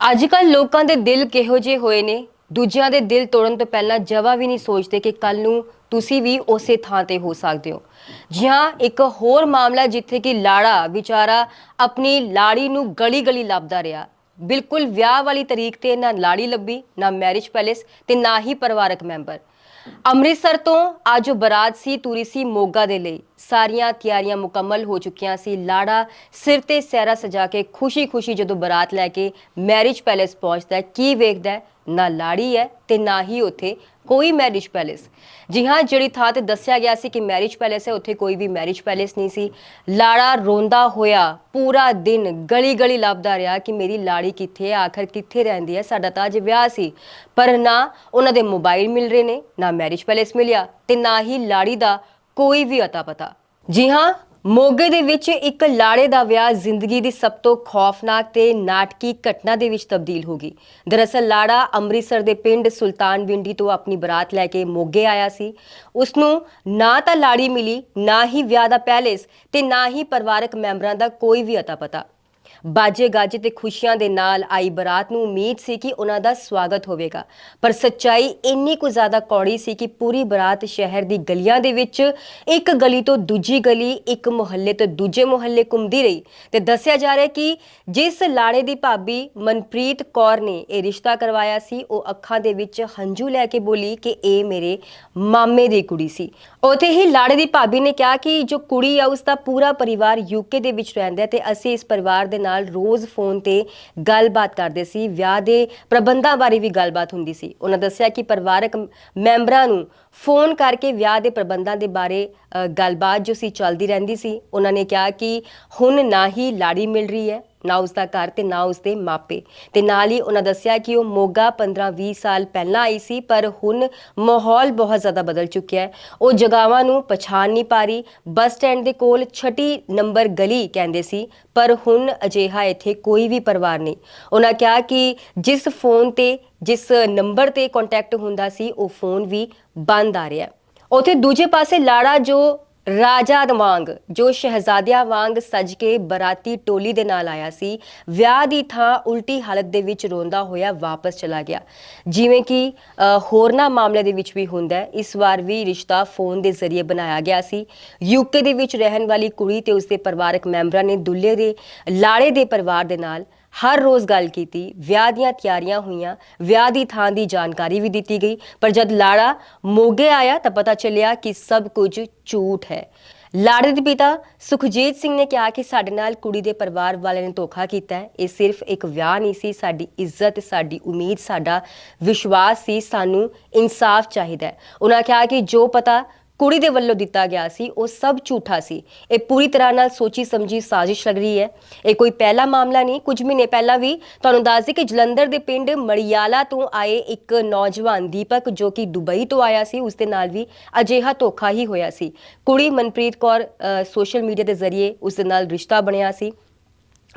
ਅੱਜ ਕੱਲ ਲੋਕਾਂ ਦੇ ਦਿਲ ਕਿਹੋ ਜਿਹੇ ਹੋਏ ਨੇ? ਦੂਜਿਆਂ ਦੇ ਦਿਲ ਤੋੜਨ ਤੋਂ ਪਹਿਲਾਂ ਜਵਾ ਵੀ ਨਹੀਂ ਸੋਚਦੇ ਕਿ ਕੱਲ ਨੂੰ ਤੁਸੀਂ ਵੀ ਉਸੇ ਥਾਂ ਤੇ ਹੋ ਸਕਦੇ ਹੋ। ਜੀ ਇੱਕ ਹੋਰ ਮਾਮਲਾ ਜਿੱਥੇ ਕਿ ਲਾੜਾ ਵਿਚਾਰਾ ਆਪਣੀ ਲਾੜੀ ਨੂੰ ਗਲੀ ਗਲੀ ਲੱਭਦਾ ਰਿਹਾ। ਬਿਲਕੁਲ ਵਿਆਹ ਵਾਲੀ ਤਰੀਕ ਤੇ ਨਾ ਲਾੜੀ ਲੱਭੀ, ਨਾ ਮੈਰਿਜ ਪੈਲੇਸ ਤੇ ਨਾ ਹੀ ਪਰਿਵਾਰਕ ਮੈਂਬਰ। ਅੰਮ੍ਰਿਤਸਰ ਤੋਂ ਅੱਜ ਬਰਾਤ ਸੀ ਤੁਰੀ ਸੀ ਮੋਗਾ ਦੇ ਲਈ। ਸਾਰੀਆਂ ਤਿਆਰੀਆਂ ਮੁਕੰਮਲ ਹੋ ਚੁੱਕੀਆਂ ਸੀ। ਲਾੜਾ ਸਿਰ ਤੇ ਸਹਿਰਾ ਸਜਾ ਕੇ ਖੁਸ਼ੀ-ਖੁਸ਼ੀ ਜਦੋਂ ਬਰਾਤ ਲੈ ਕੇ ਮੈਰਿਜ ਪੈਲੇਸ ਪਹੁੰਚਦਾ ਕੀ ਵੇਖਦਾ ਨਾ ਲਾੜੀ ਹੈ ਤੇ ਨਾ ਹੀ ਉੱਥੇ ਕੋਈ ਮੈਰਿਜ ਪੈਲੇਸ ਜੀ ਹਾਂ, ਜਿਹੜੀ ਥਾਂ ਤੇ ਦੱਸਿਆ ਗਿਆ ਸੀ ਕਿ ਮੈਰਿਜ ਪੈਲੇਸ ਹੈ, ਉੱਥੇ ਕੋਈ ਵੀ ਮੈਰਿਜ ਪੈਲੇਸ ਨਹੀਂ ਸੀ। ਲਾੜਾ ਰੋਂਦਾ ਹੋਇਆ, ਪੂਰਾ ਦਿਨ ਗਲੀ ਗਲੀ ਲੱਭਦਾ ਰਿਹਾ ਕਿ ਮੇਰੀ ਲਾੜੀ ਕਿੱਥੇ ਹੈ, ਆਖਰ ਕਿੱਥੇ ਰਹਿੰਦੀ ਹੈ, ਸਾਡਾ ਤਾਂ ਅੱਜ ਵਿਆਹ ਸੀ। ਪਰ ਨਾ ਉਹਨਾਂ ਦੇ ਮੋਬਾਈਲ ਮਿਲ ਰਹੇ ਨੇ, ਨਾ ਮੈਰਿਜ ਪੈਲੇਸ ਮਿਲਿਆ ਤੇ ਨਾ ਹੀ ਲਾੜੀ ਦਾ ਕੋਈ ਵੀ ਅਤਾ ਪਤਾ ਜੀ ਹਾਂ ਮੋਗੇ ਦੇ ਵਿੱਚ ਇੱਕ ਲਾੜੇ ਦਾ ਵਿਆਹ ਜ਼ਿੰਦਗੀ ਦੀ ਸਭ ਤੋਂ ਖੌਫਨਾਕ ਤੇ ਨਾਟਕੀ ਘਟਨਾ ਦੇ ਵਿੱਚ ਤਬਦੀਲ ਹੋ ਗਈ। ਦਰਅਸਲ ਲਾੜਾ ਅੰਮ੍ਰਿਤਸਰ ਦੇ ਪਿੰਡ ਸੁਲਤਾਨ ਵਿੰਡੀ ਤੋਂ ਆਪਣੀ ਬਰਾਤ ਲੈ ਕੇ ਮੋਗੇ ਆਇਆ ਸੀ। ਉਸ ਨੂੰ ਨਾ ਤਾਂ ਲਾੜੀ ਮਿਲੀ, ਨਾ ਹੀ ਵਿਆਹ ਦਾ ਪੈਲੇਸ ਤੇ ਨਾ ਹੀ ਪਰਿਵਾਰਕ ਮੈਂਬਰਾਂ ਦਾ ਕੋਈ ਵੀ ਅਤਾ ਪਤਾ ਬਾਜੇ ਗਾਜੇ ਤੇ ਖੁਸ਼ੀਆਂ ਦੇ ਨਾਲ ਆਈ ਬਰਾਤ ਨੂੰ ਉਮੀਦ ਸੀ ਕਿ ਉਹਨਾਂ ਦਾ ਸਵਾਗਤ ਹੋਵੇਗਾ। ਪਰ ਸੱਚਾਈ ਇੰਨੀ ਕੁ ਜ਼ਿਆਦਾ ਕੌੜੀ ਸੀ ਕਿ ਪੂਰੀ ਬਰਾਤ ਸ਼ਹਿਰ ਦੀ ਗਲੀਆਂ ਦੇ ਵਿੱਚ ਇੱਕ ਗਲੀ ਤੋਂ ਦੂਜੀ ਗਲੀ, ਇੱਕ ਮੁਹੱਲੇ ਤੋਂ ਦੂਜੇ ਮੁਹੱਲੇ ਘੁੰਮਦੀ ਰਹੀ ਤੇ ਦੱਸਿਆ ਜਾ ਰਿਹਾ ਕਿ ਜਿਸ ਲਾੜੇ ਦੀ ਭਾਬੀ ਮਨਪ੍ਰੀਤ ਕੌਰ ਨੇ ਇਹ ਰਿਸ਼ਤਾ ਕਰਵਾਇਆ ਸੀ, ਉਹ ਅੱਖਾਂ ਦੇ ਵਿੱਚ ਹੰਝੂ ਲੈ ਕੇ ਬੋਲੀ ਕਿ ਇਹ ਮੇਰੇ ਮਾਮੇ ਦੀ ਕੁੜੀ ਸੀ। ਉਥੇ ਹੀ ਲਾੜੇ ਦੀ ਭਾਬੀ ਨੇ ਕਿਹਾ ਕਿ ਜੋ ਕੁੜੀ ਆ, ਉਸ ਦਾ ਪੂਰਾ ਪਰਿਵਾਰ ਯੂਕੇ ਦੇ ਵਿੱਚ ਰਹਿੰਦਾ ਤੇ ਅਸੀਂ ਇਸ ਪਰਿਵਾਰ ਦੇ ਨਾਲ ਰੋਜ਼ ਫੋਨ ਤੇ ਗੱਲਬਾਤ ਕਰਦੇ ਸੀ, ਵਿਆਹ ਦੇ ਪ੍ਰਬੰਧਾਂ ਬਾਰੇ ਵੀ ਗੱਲਬਾਤ ਹੁੰਦੀ ਸੀ। ਉਹਨਾਂ ਦੱਸਿਆ ਕਿ ਪਰਿਵਾਰਕ ਮੈਂਬਰਾਂ ਨੂੰ ਫੋਨ ਕਰਕੇ ਵਿਆਹ ਦੇ ਪ੍ਰਬੰਧਾਂ ਦੇ ਬਾਰੇ ਗੱਲਬਾਤ ਜੋ ਸੀ ਚੱਲਦੀ ਰਹਿੰਦੀ ਸੀ। ਉਹਨਾਂ ਨੇ ਕਿਹਾ ਕਿ ਹੁਣ ਨਾ ਹੀ ਲਾੜੀ ਮਿਲ ਰਹੀ ਹੈ। ਨਾ ਉਸ ਦਾ ਘਰ ਤੇ ਨਾ ਉਸ ਦੇ ਮਾਪੇ। ਤੇ ਨਾਲ ਹੀ ਉਹਨਾਂ ਦੱਸਿਆ ਕਿ ਉਹ ਮੋਗਾ 15-20 ਸਾਲ ਪਹਿਲਾਂ ਆਈ ਸੀ, ਪਰ ਹੁਣ ਮਾਹੌਲ ਬਹੁਤ ਜ਼ਿਆਦਾ ਬਦਲ ਚੁੱਕਿਆ ਹੈ। ਉਹ ਜਗਾਵਾਂ ਨੂੰ ਪਛਾਣ ਨਹੀਂ ਪਾ ਰਹੀ, ਬੱਸ ਸਟੈਂਡ ਦੇ ਕੋਲ ਛਟੀ ਨੰਬਰ ਗਲੀ ਕਹਿੰਦੇ ਸੀ, ਪਰ ਹੁਣ ਅਜਿਹਾ ਇੱਥੇ ਕੋਈ ਵੀ ਪਰਿਵਾਰ ਨਹੀਂ। ਉਹਨਾਂ ਕਿਹਾ ਕਿ ਜਿਸ ਫੋਨ ਤੇ, ਜਿਸ ਨੰਬਰ ਤੇ ਕੰਟੈਕਟ ਹੁੰਦਾ ਸੀ, ਉਹ ਫੋਨ ਵੀ ਬੰਦ ਆ ਰਿਹਾ ਹੈ। ਉਥੇ ਦੂਜੇ ਪਾਸੇ ਲਾੜਾ ਜੋ ਰਾਜਾ ਵਾਂਗ ਜੋ ਸ਼ਹਿਜ਼ਾਦਿਆਂ ਵਾਂਗ ਸਜ ਕੇ ਬਰਾਤੀ ਟੋਲੀ ਦੇ ਨਾਲ ਆਇਆ ਸੀ ਵਿਆਹ ਦੀ ਥਾਂ ਉਲਟੀ ਹਾਲਤ ਦੇ ਵਿੱਚ ਰੋਂਦਾ ਹੋਇਆ ਵਾਪਸ ਚਲਾ ਗਿਆ। ਜਿਵੇਂ ਕਿ ਅ, ਹੋਰਨਾਂ ਮਾਮਲੇ ਦੇ ਵਿੱਚ ਵੀ ਹੁੰਦਾ ਇਸ ਵਾਰ ਵੀ ਰਿਸ਼ਤਾ ਫੋਨ ਦੇ ਜ਼ਰੀਏ ਬਣਾਇਆ ਗਿਆ ਸੀ। ਯੂਕੇ ਦੇ ਵਿੱਚ ਰਹਿਣ ਵਾਲੀ ਕੁੜੀ ਤੇ ਉਸਦੇ ਪਰਿਵਾਰਕ ਮੈਂਬਰਾਂ ਨੇ ਦੁੱਲੇ ਦੇ ਲਾੜੇ ਦੇ ਪਰਿਵਾਰ ਦੇ ਨਾਲ ਹਰ ਰੋਜ਼ ਗੱਲ ਕੀਤੀ, ਵਿਆਹ ਦੀਆਂ ਤਿਆਰੀਆਂ ਹੋਈਆਂ, ਵਿਆਹ ਦੀ ਥਾਂ ਦੀ ਜਾਣਕਾਰੀ ਵੀ ਦਿੱਤੀ ਗਈ। ਪਰ ਜਦ ਲਾੜਾ ਮੋਗੇ ਆਇਆ ਤਾਂ ਪਤਾ ਚੱਲਿਆ ਕਿ ਸਭ ਕੁਝ ਝੂਠ ਹੈ। ਲਾੜੇ ਦੇ ਪਿਤਾ ਸੁਖਜੀਤ ਸਿੰਘ ਨੇ ਕਿਹਾ ਕਿ ਸਾਡੇ ਨਾਲ ਕੁੜੀ ਦੇ ਪਰਿਵਾਰ ਵਾਲਿਆਂ ਨੇ ਧੋਖਾ ਕੀਤਾ ਹੈ। ਇਹ ਸਿਰਫ ਇੱਕ ਵਿਆਹ ਨਹੀਂ ਸੀ, ਸਾਡੀ ਇੱਜ਼ਤ, ਸਾਡੀ ਉਮੀਦ, ਸਾਡਾ ਵਿਸ਼ਵਾਸ ਸੀ, ਸਾਨੂੰ ਇਨਸਾਫ ਚਾਹੀਦਾ ਹੈ। ਉਹਨਾਂ ਕਿਹਾ ਕਿ ਜੋ ਪਤਾ ਕੁੜੀ ਦੇ ਵੱਲੋਂ ਦਿੱਤਾ ਗਿਆ ਸੀ, ਉਹ ਸਭ ਝੂਠਾ ਸੀ। ਇਹ ਪੂਰੀ ਤਰ੍ਹਾਂ ਨਾਲ ਸੋਚੀ ਸਮਝੀ ਸਾਜ਼ਿਸ਼ ਲੱਗ ਰਹੀ ਹੈ। ਇਹ ਕੋਈ ਪਹਿਲਾ ਮਾਮਲਾ ਨਹੀਂ, ਕੁਝ ਮਹੀਨੇ ਪਹਿਲਾਂ ਵੀ ਤੁਹਾਨੂੰ ਦੱਸ ਦਈਏ ਕਿ ਜਲੰਧਰ ਦੇ ਪਿੰਡ ਮੜਿਆਲਾ ਤੋਂ ਆਏ ਇੱਕ ਨੌਜਵਾਨ ਦੀਪਕ ਜੋ ਕਿ ਦੁਬਈ ਤੋਂ ਆਇਆ ਸੀ, ਉਸ ਦੇ ਨਾਲ ਵੀ ਅਜਿਹਾ ਧੋਖਾ ਹੀ ਹੋਇਆ ਸੀ। ਕੁੜੀ ਮਨਪ੍ਰੀਤ ਕੌਰ ਸੋਸ਼ਲ ਮੀਡੀਆ ਦੇ ਜ਼ਰੀਏ ਉਸ ਦੇ ਨਾਲ ਰਿਸ਼ਤਾ ਬਣਿਆ ਸੀ।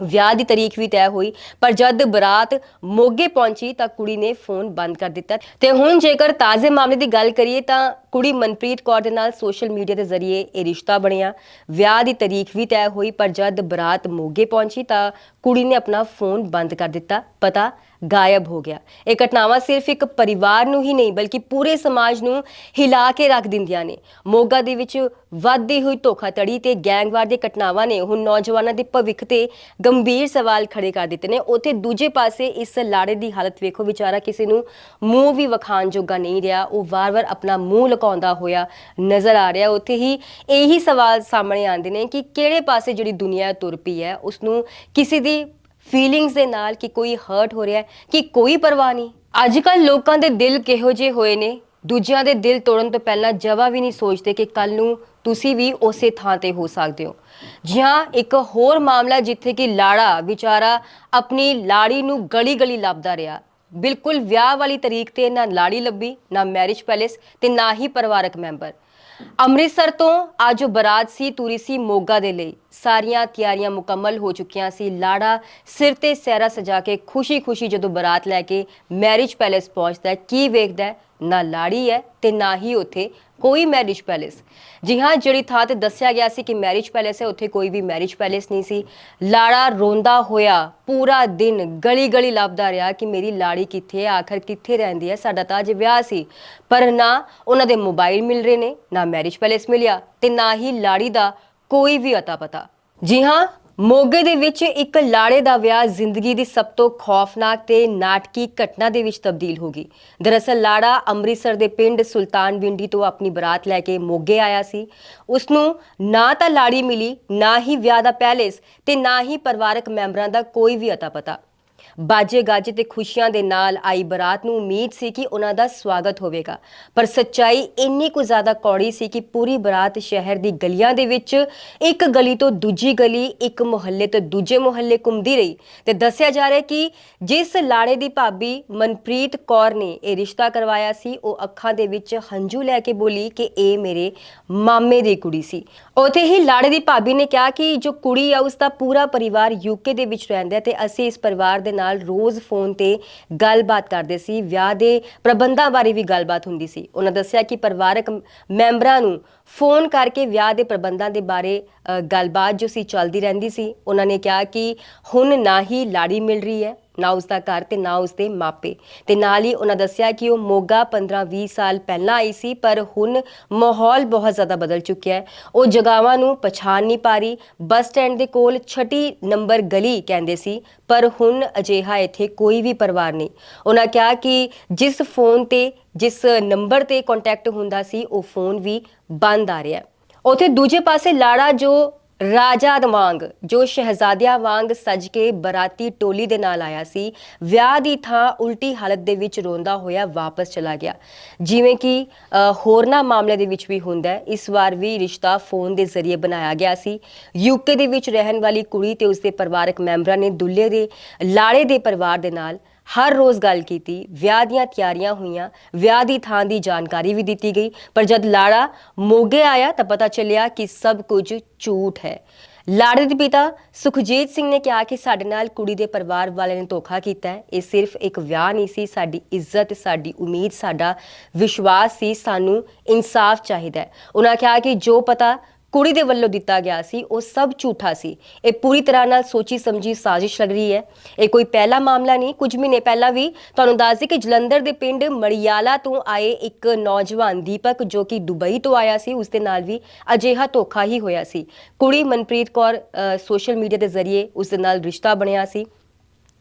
ਵਿਆਹ ਦੀ ਤਾਰੀਖ ਵੀ ਤੈਅ ਹੋਈ, ਪਰ ਜਦ ਬਰਾਤ ਮੋਗੇ ਪਹੁੰਚੀ ਤਾਂ ਕੁੜੀ ਨੇ ਫੋਨ ਬੰਦ ਕਰ ਦਿੱਤਾ। ਤੇ ਹੁਣ ਜੇਕਰ ਤਾਜ਼ੇ ਮਾਮਲੇ ਦੀ ਗੱਲ ਕਰੀਏ ਤਾਂ ਕੁੜੀ ਮਨਪ੍ਰੀਤ ਕੌਰ ਦੇ ਨਾਲ ਸੋਸ਼ਲ ਮੀਡੀਆ ਦੇ ਜ਼ਰੀਏ ਇਹ ਰਿਸ਼ਤਾ ਬਣਿਆ। ਵਿਆਹ ਦੀ ਤਾਰੀਖ ਵੀ ਤੈਅ ਹੋਈ, ਪਰ ਜਦ ਬਰਾਤ ਮੋਗੇ ਪਹੁੰਚੀ ਤਾਂ ਕੁੜੀ ਨੇ ਆਪਣਾ ਫੋਨ ਬੰਦ ਕਰ ਦਿੱਤਾ। ਪਤਾ ਗਾਇਬ ਹੋ ਗਿਆ। ਇਹ ਘਟਨਾਵਾਂ ਸਿਰਫ ਇੱਕ ਪਰਿਵਾਰ ਨੂੰ ਹੀ ਨਹੀਂ, ਬਲਕਿ ਪੂਰੇ ਸਮਾਜ ਨੂੰ ਹਿਲਾ ਕੇ ਰੱਖ ਦਿੰਦੀਆਂ ਨੇ। ਮੋਗਾ ਦੇ ਵਿੱਚ ਵੱਧਦੀ ਹੋਈ ਧੋਖਾਧੜੀ ਤੇ ਗੈਂਗਵਾਰ ਦੀਆਂ ਘਟਨਾਵਾਂ ਨੇ ਹੁਣ ਨੌਜਵਾਨਾਂ ਦੇ ਭਵਿੱਖ ਤੇ ਗੰਭੀਰ ਸਵਾਲ ਖੜੇ ਕਰ ਦਿੱਤੇ ਨੇ। ਉੱਥੇ ਦੂਜੇ ਪਾਸੇ ਇਸ ਲਾੜੇ ਦੀ ਹਾਲਤ ਵੇਖੋ, ਵਿਚਾਰਾ ਕਿਸੇ ਨੂੰ ਮੂੰਹ ਵੀ ਵਿਖਾਣ ਜੋਗਾ ਨਹੀਂ ਰਿਹਾ। ਉਹ ਵਾਰ-ਵਾਰ ਆਪਣਾ ਮੂੰਹ ਲੁਕਾਉਂਦਾ ਹੋਇਆ ਨਜ਼ਰ ਆ ਰਿਹਾ। ਉੱਥੇ ਹੀ ਇਹੀ ਸਵਾਲ ਸਾਹਮਣੇ ਆਉਂਦੇ ਨੇ ਕਿ ਕਿਹੜੇ ਪਾਸੇ ਜਿਹੜੀ ਦੁਨੀਆ ਤੁਰ ਪਈ ਹੈ ਉਸ ਨੂੰ ਕਿਸੇ ਦੀ ਫੀਲਿੰਗਸ ਦੇ ਨਾਲ ਕਿ ਕੋਈ ਹਰਟ ਹੋ ਰਿਹਾ ਹੈ, ਕਿ ਕੋਈ ਪਰਵਾਹ ਨਹੀਂ। ਅੱਜ ਕੱਲ ਲੋਕਾਂ ਦੇ ਦਿਲ ਕਿਹੋ ਜਿਹੇ ਹੋਏ ਨੇ? ਦੂਜਿਆਂ ਦੇ ਦਿਲ ਤੋੜਨ ਤੋਂ ਪਹਿਲਾਂ ਜਵਾ ਵੀ ਨਹੀਂ ਸੋਚਦੇ ਕਿ ਕੱਲ ਨੂੰ ਤੁਸੀਂ ਵੀ ਉਸੇ ਥਾਂ ਤੇ ਹੋ ਸਕਦੇ ਹੋ। ਜੀ ਇੱਕ ਹੋਰ ਮਾਮਲਾ ਜਿੱਥੇ ਕਿ ਲਾੜਾ, ਵਿਚਾਰਾ ਆਪਣੀ ਲਾੜੀ ਨੂੰ ਗਲੀ ਗਲੀ ਲੱਭਦਾ ਰਿਹਾ। ਬਿਲਕੁਲ ਵਿਆਹ ਵਾਲੀ ਤਰੀਕ ਤੇ ਨਾ ਲਾੜੀ ਲੱਭੀ, ਨਾ ਮੈਰਿਜ ਪੈਲੇਸ ਤੇ ਨਾ ਹੀ ਪਰਿਵਾਰਕ ਮੈਂਬਰ। ਅੰਮ੍ਰਿਤਸਰ ਤੋਂ ਅੱਜ ਬਰਾਤ ਸੀ ਤੁਰੀ ਸੀ ਮੋਗਾ ਦੇ ਲਈ। ਸਾਰੀਆਂ ਤਿਆਰੀਆਂ ਮੁਕੰਮਲ ਹੋ ਚੁੱਕੀਆਂ ਸੀ। ਲਾੜਾ ਸਿਰ ਤੇ ਸਹਿਰਾ ਸਜਾ ਕੇ ਖੁਸ਼ੀ-ਖੁਸ਼ੀ ਜਦੋਂ ਬਰਾਤ ਲੈ ਕੇ ਮੈਰਿਜ ਪੈਲੇਸ ਪਹੁੰਚਦਾ ਕੀ ਵੇਖਦਾ ਨਾ ਲਾੜੀ ਹੈ ਤੇ ਨਾ ਹੀ ਉੱਥੇ ਕੋਈ ਮੈਰਿਜ ਪੈਲੇਸ ਜੀ ਹਾਂ, ਜਿਹੜੀ ਥਾਂ ਤੇ ਦੱਸਿਆ ਗਿਆ ਸੀ ਕਿ ਮੈਰਿਜ ਪੈਲੇਸ ਹੈ, ਉੱਥੇ ਕੋਈ ਵੀ ਮੈਰਿਜ ਪੈਲੇਸ ਨਹੀਂ ਸੀ। ਲਾੜਾ ਰੋਂਦਾ ਹੋਇਆ, ਪੂਰਾ ਦਿਨ ਗਲੀ ਗਲੀ ਲੱਭਦਾ ਰਿਹਾ ਕਿ ਮੇਰੀ ਲਾੜੀ ਕਿੱਥੇ ਹੈ, ਆਖਰ ਕਿੱਥੇ ਰਹਿੰਦੀ ਹੈ, ਸਾਡਾ ਤਾਂ ਅੱਜ ਵਿਆਹ ਸੀ। ਪਰ ਨਾ ਉਹਨਾਂ ਦੇ ਮੋਬਾਈਲ ਮਿਲ ਰਹੇ ਨੇ, ਨਾ ਮੈਰਿਜ ਪੈਲੇਸ ਮਿਲਿਆ ਤੇ ਨਾ ਹੀ ਲਾੜੀ ਦਾ ਕੋਈ ਵੀ ਅਤਾ ਪਤਾ ਜੀ ਹਾਂ ਮੋਗੇ ਦੇ ਵਿੱਚ ਇੱਕ ਲਾੜੇ ਦਾ ਵਿਆਹ ਜ਼ਿੰਦਗੀ ਦੀ ਸਭ ਤੋਂ ਖੌਫਨਾਕ ਤੇ ਨਾਟਕੀ ਘਟਨਾ ਦੇ ਵਿੱਚ ਤਬਦੀਲ ਹੋ ਗਈ। ਦਰਅਸਲ ਲਾੜਾ ਅੰਮ੍ਰਿਤਸਰ ਦੇ ਪਿੰਡ ਸੁਲਤਾਨ ਬਿੰਡੀ ਤੋਂ ਆਪਣੀ ਬਰਾਤ ਲੈ ਕੇ ਮੋਗੇ ਆਇਆ ਸੀ। ਉਸ ਨੂੰ ਨਾ ਤਾਂ ਲਾੜੀ ਮਿਲੀ, ਨਾ ਹੀ ਵਿਆਹ ਦਾ ਪੈਲੇਸ ਤੇ ਨਾ ਹੀ ਪਰਿਵਾਰਕ ਮੈਂਬਰਾਂ ਦਾ ਕੋਈ ਵੀ ਅਤਾ ਪਤਾ ਬਾਜੇ ਗਾਜੇ ਤੇ ਖੁਸ਼ੀਆਂ ਦੇ ਨਾਲ ਆਈ ਬਰਾਤ ਨੂੰ ਉਮੀਦ ਸੀ ਕਿ ਉਹਨਾਂ ਦਾ ਸਵਾਗਤ ਹੋਵੇਗਾ। ਪਰ ਸੱਚਾਈ ਇੰਨੀ ਕੁ ਜ਼ਿਆਦਾ ਕੌੜੀ ਸੀ ਕਿ ਪੂਰੀ ਬਰਾਤ ਸ਼ਹਿਰ ਦੀ ਗਲੀਆਂ ਦੇ ਵਿੱਚ ਇੱਕ ਗਲੀ ਤੋਂ ਦੂਜੀ ਗਲੀ, ਇੱਕ ਮੁਹੱਲੇ ਤੋਂ ਦੂਜੇ ਮੁਹੱਲੇ ਘੁੰਮਦੀ ਰਹੀ ਤੇ ਦੱਸਿਆ ਜਾ ਰਿਹਾ ਕਿ ਜਿਸ ਲਾੜੇ ਦੀ ਭਾਬੀ ਮਨਪ੍ਰੀਤ ਕੌਰ ਨੇ ਇਹ ਰਿਸ਼ਤਾ ਕਰਵਾਇਆ ਸੀ, ਉਹ ਅੱਖਾਂ ਦੇ ਵਿੱਚ ਹੰਝੂ ਲੈ ਕੇ ਬੋਲੀ ਕਿ ਇਹ ਮੇਰੇ ਮਾਮੇ ਦੀ ਕੁੜੀ ਸੀ। ਉਥੇ ਹੀ ਲਾੜੇ ਦੀ ਭਾਬੀ ਨੇ ਕਿਹਾ ਕਿ ਜੋ ਕੁੜੀ ਆ, ਉਸ ਦਾ ਪੂਰਾ ਪਰਿਵਾਰ ਯੂਕੇ ਦੇ ਵਿੱਚ ਰਹਿੰਦਾ ਹੈ ਤੇ ਅਸੀਂ ਇਸ ਪਰਿਵਾਰ ਦੇ ਨਾਲ ਨਾਲ ਰੋਜ਼ ਫੋਨ ਤੇ ਗੱਲਬਾਤ ਕਰਦੇ ਸੀ, ਵਿਆਹ ਦੇ ਪ੍ਰਬੰਧਾਂ ਬਾਰੇ ਵੀ ਗੱਲਬਾਤ ਹੁੰਦੀ ਸੀ। ਉਹਨਾਂ ਦੱਸਿਆ ਕਿ ਪਰਿਵਾਰਕ ਮੈਂਬਰਾਂ ਨੂੰ ਫੋਨ ਕਰਕੇ ਵਿਆਹ ਦੇ ਪ੍ਰਬੰਧਾਂ ਦੇ ਬਾਰੇ ਗੱਲਬਾਤ ਜੋ ਸੀ ਚੱਲਦੀ ਰਹਿੰਦੀ ਸੀ। ਉਹਨਾਂ ਨੇ ਕਿਹਾ ਕਿ ਹੁਣ ਨਾ ਹੀ ਲਾੜੀ ਮਿਲ ਰਹੀ ਹੈ। ਨਾ ਉਸ ਦਾ ਘਰ ਤੇ ਨਾ ਉਸ ਦੇ ਮਾਪੇ। ਤੇ ਨਾਲ ਹੀ ਉਹਨਾਂ ਦੱਸਿਆ ਕਿ ਉਹ ਮੋਗਾ 15-20 ਸਾਲ ਪਹਿਲਾਂ ਆਈ ਸੀ, ਪਰ ਹੁਣ ਮਾਹੌਲ ਬਹੁਤ ਜ਼ਿਆਦਾ ਬਦਲ ਚੁੱਕਿਆ ਹੈ। ਉਹ ਜਗਾਵਾਂ ਨੂੰ ਪਛਾਣ ਨਹੀਂ ਪਾ ਰਹੀ, ਬੱਸ ਸਟੈਂਡ ਦੇ ਕੋਲ ਛਟੀ ਨੰਬਰ ਗਲੀ ਕਹਿੰਦੇ ਸੀ, ਪਰ ਹੁਣ ਅਜਿਹਾ ਇੱਥੇ ਕੋਈ ਵੀ ਪਰਿਵਾਰ ਨਹੀਂ। ਉਹਨਾਂ ਕਿਹਾ ਕਿ ਜਿਸ ਫੋਨ ਤੇ, ਜਿਸ ਨੰਬਰ ਤੇ ਕੰਟੈਕਟ ਹੁੰਦਾ ਸੀ, ਉਹ ਫੋਨ ਵੀ ਬੰਦ ਆ ਰਿਹਾ ਹੈ। ਉਥੇ ਦੂਜੇ ਪਾਸੇ ਲਾੜਾ ਜੋ ਰਾਜਾ ਵਾਂਗ ਜੋ ਸ਼ਹਿਜ਼ਾਦਿਆਂ ਵਾਂਗ ਸਜ ਕੇ ਬਰਾਤੀ ਟੋਲੀ ਦੇ ਨਾਲ ਆਇਆ ਸੀ ਵਿਆਹ ਦੀ ਥਾਂ ਉਲਟੀ ਹਾਲਤ ਦੇ ਵਿੱਚ ਰੋਂਦਾ ਹੋਇਆ ਵਾਪਸ ਚਲਾ ਗਿਆ। ਜਿਵੇਂ ਕਿ ਅ, ਹੋਰਨਾਂ ਮਾਮਲੇ ਦੇ ਵਿੱਚ ਵੀ ਹੁੰਦਾ ਇਸ ਵਾਰ ਵੀ ਰਿਸ਼ਤਾ ਫੋਨ ਦੇ ਜ਼ਰੀਏ ਬਣਾਇਆ ਗਿਆ ਸੀ। ਯੂਕੇ ਦੇ ਵਿੱਚ ਰਹਿਣ ਵਾਲੀ ਕੁੜੀ ਤੇ ਉਸਦੇ ਪਰਿਵਾਰਕ ਮੈਂਬਰਾਂ ਨੇ ਦੁੱਲੇ ਦੇ ਲਾੜੇ ਦੇ ਪਰਿਵਾਰ ਦੇ ਨਾਲ ਹਰ ਰੋਜ਼ ਗੱਲ ਕੀਤੀ, ਵਿਆਹ ਦੀਆਂ ਤਿਆਰੀਆਂ ਹੋਈਆਂ, ਵਿਆਹ ਦੀ ਥਾਂ ਦੀ ਜਾਣਕਾਰੀ ਵੀ ਦਿੱਤੀ ਗਈ, ਪਰ ਜਦ ਲਾੜਾ ਮੋਗੇ ਆਇਆ ਤਾਂ ਪਤਾ ਚੱਲਿਆ ਕਿ ਸਭ ਕੁਝ ਝੂਠ ਹੈ। ਲਾੜੇ ਦੇ ਪਿਤਾ ਸੁਖਜੀਤ ਸਿੰਘ ਨੇ ਕਿਹਾ ਕਿ ਸਾਡੇ ਨਾਲ ਕੁੜੀ ਦੇ ਪਰਿਵਾਰ ਵਾਲਿਆਂ ਨੇ ਧੋਖਾ ਕੀਤਾ ਹੈ। ਇਹ ਸਿਰਫ ਇੱਕ ਵਿਆਹ ਨਹੀਂ ਸੀ, ਸਾਡੀ ਇੱਜ਼ਤ, ਸਾਡੀ ਉਮੀਦ, ਸਾਡਾ ਵਿਸ਼ਵਾਸ ਸੀ, ਸਾਨੂੰ ਇਨਸਾਫ ਚਾਹੀਦਾ ਹੈ। ਉਹਨਾਂ ਕਿਹਾ ਕਿ ਜੋ ਪਤਾ ਕੁੜੀ ਦੇ ਵੱਲੋਂ ਦਿੱਤਾ ਗਿਆ ਸੀ, ਉਹ ਸਭ ਝੂਠਾ ਸੀ। ਇਹ ਪੂਰੀ ਤਰ੍ਹਾਂ ਨਾਲ ਸੋਚੀ ਸਮਝੀ ਸਾਜ਼ਿਸ਼ ਲੱਗ ਰਹੀ ਹੈ। ਇਹ ਕੋਈ ਪਹਿਲਾ ਮਾਮਲਾ ਨਹੀਂ, ਕੁਝ ਮਹੀਨੇ ਪਹਿਲਾਂ ਵੀ ਤੁਹਾਨੂੰ ਦੱਸ ਦਈਏ ਕਿ ਜਲੰਧਰ ਦੇ ਪਿੰਡ ਮੜਿਆਲਾ ਤੋਂ ਆਏ ਇੱਕ ਨੌਜਵਾਨ ਦੀਪਕ ਜੋ ਕਿ ਦੁਬਈ ਤੋਂ ਆਇਆ ਸੀ, ਉਸ ਦੇ ਨਾਲ ਵੀ ਅਜਿਹਾ ਧੋਖਾ ਹੀ ਹੋਇਆ ਸੀ। ਕੁੜੀ ਮਨਪ੍ਰੀਤ ਕੌਰ ਸੋਸ਼ਲ ਮੀਡੀਆ ਦੇ ਜ਼ਰੀਏ ਉਸ ਦੇ ਨਾਲ ਰਿਸ਼ਤਾ ਬਣਿਆ ਸੀ।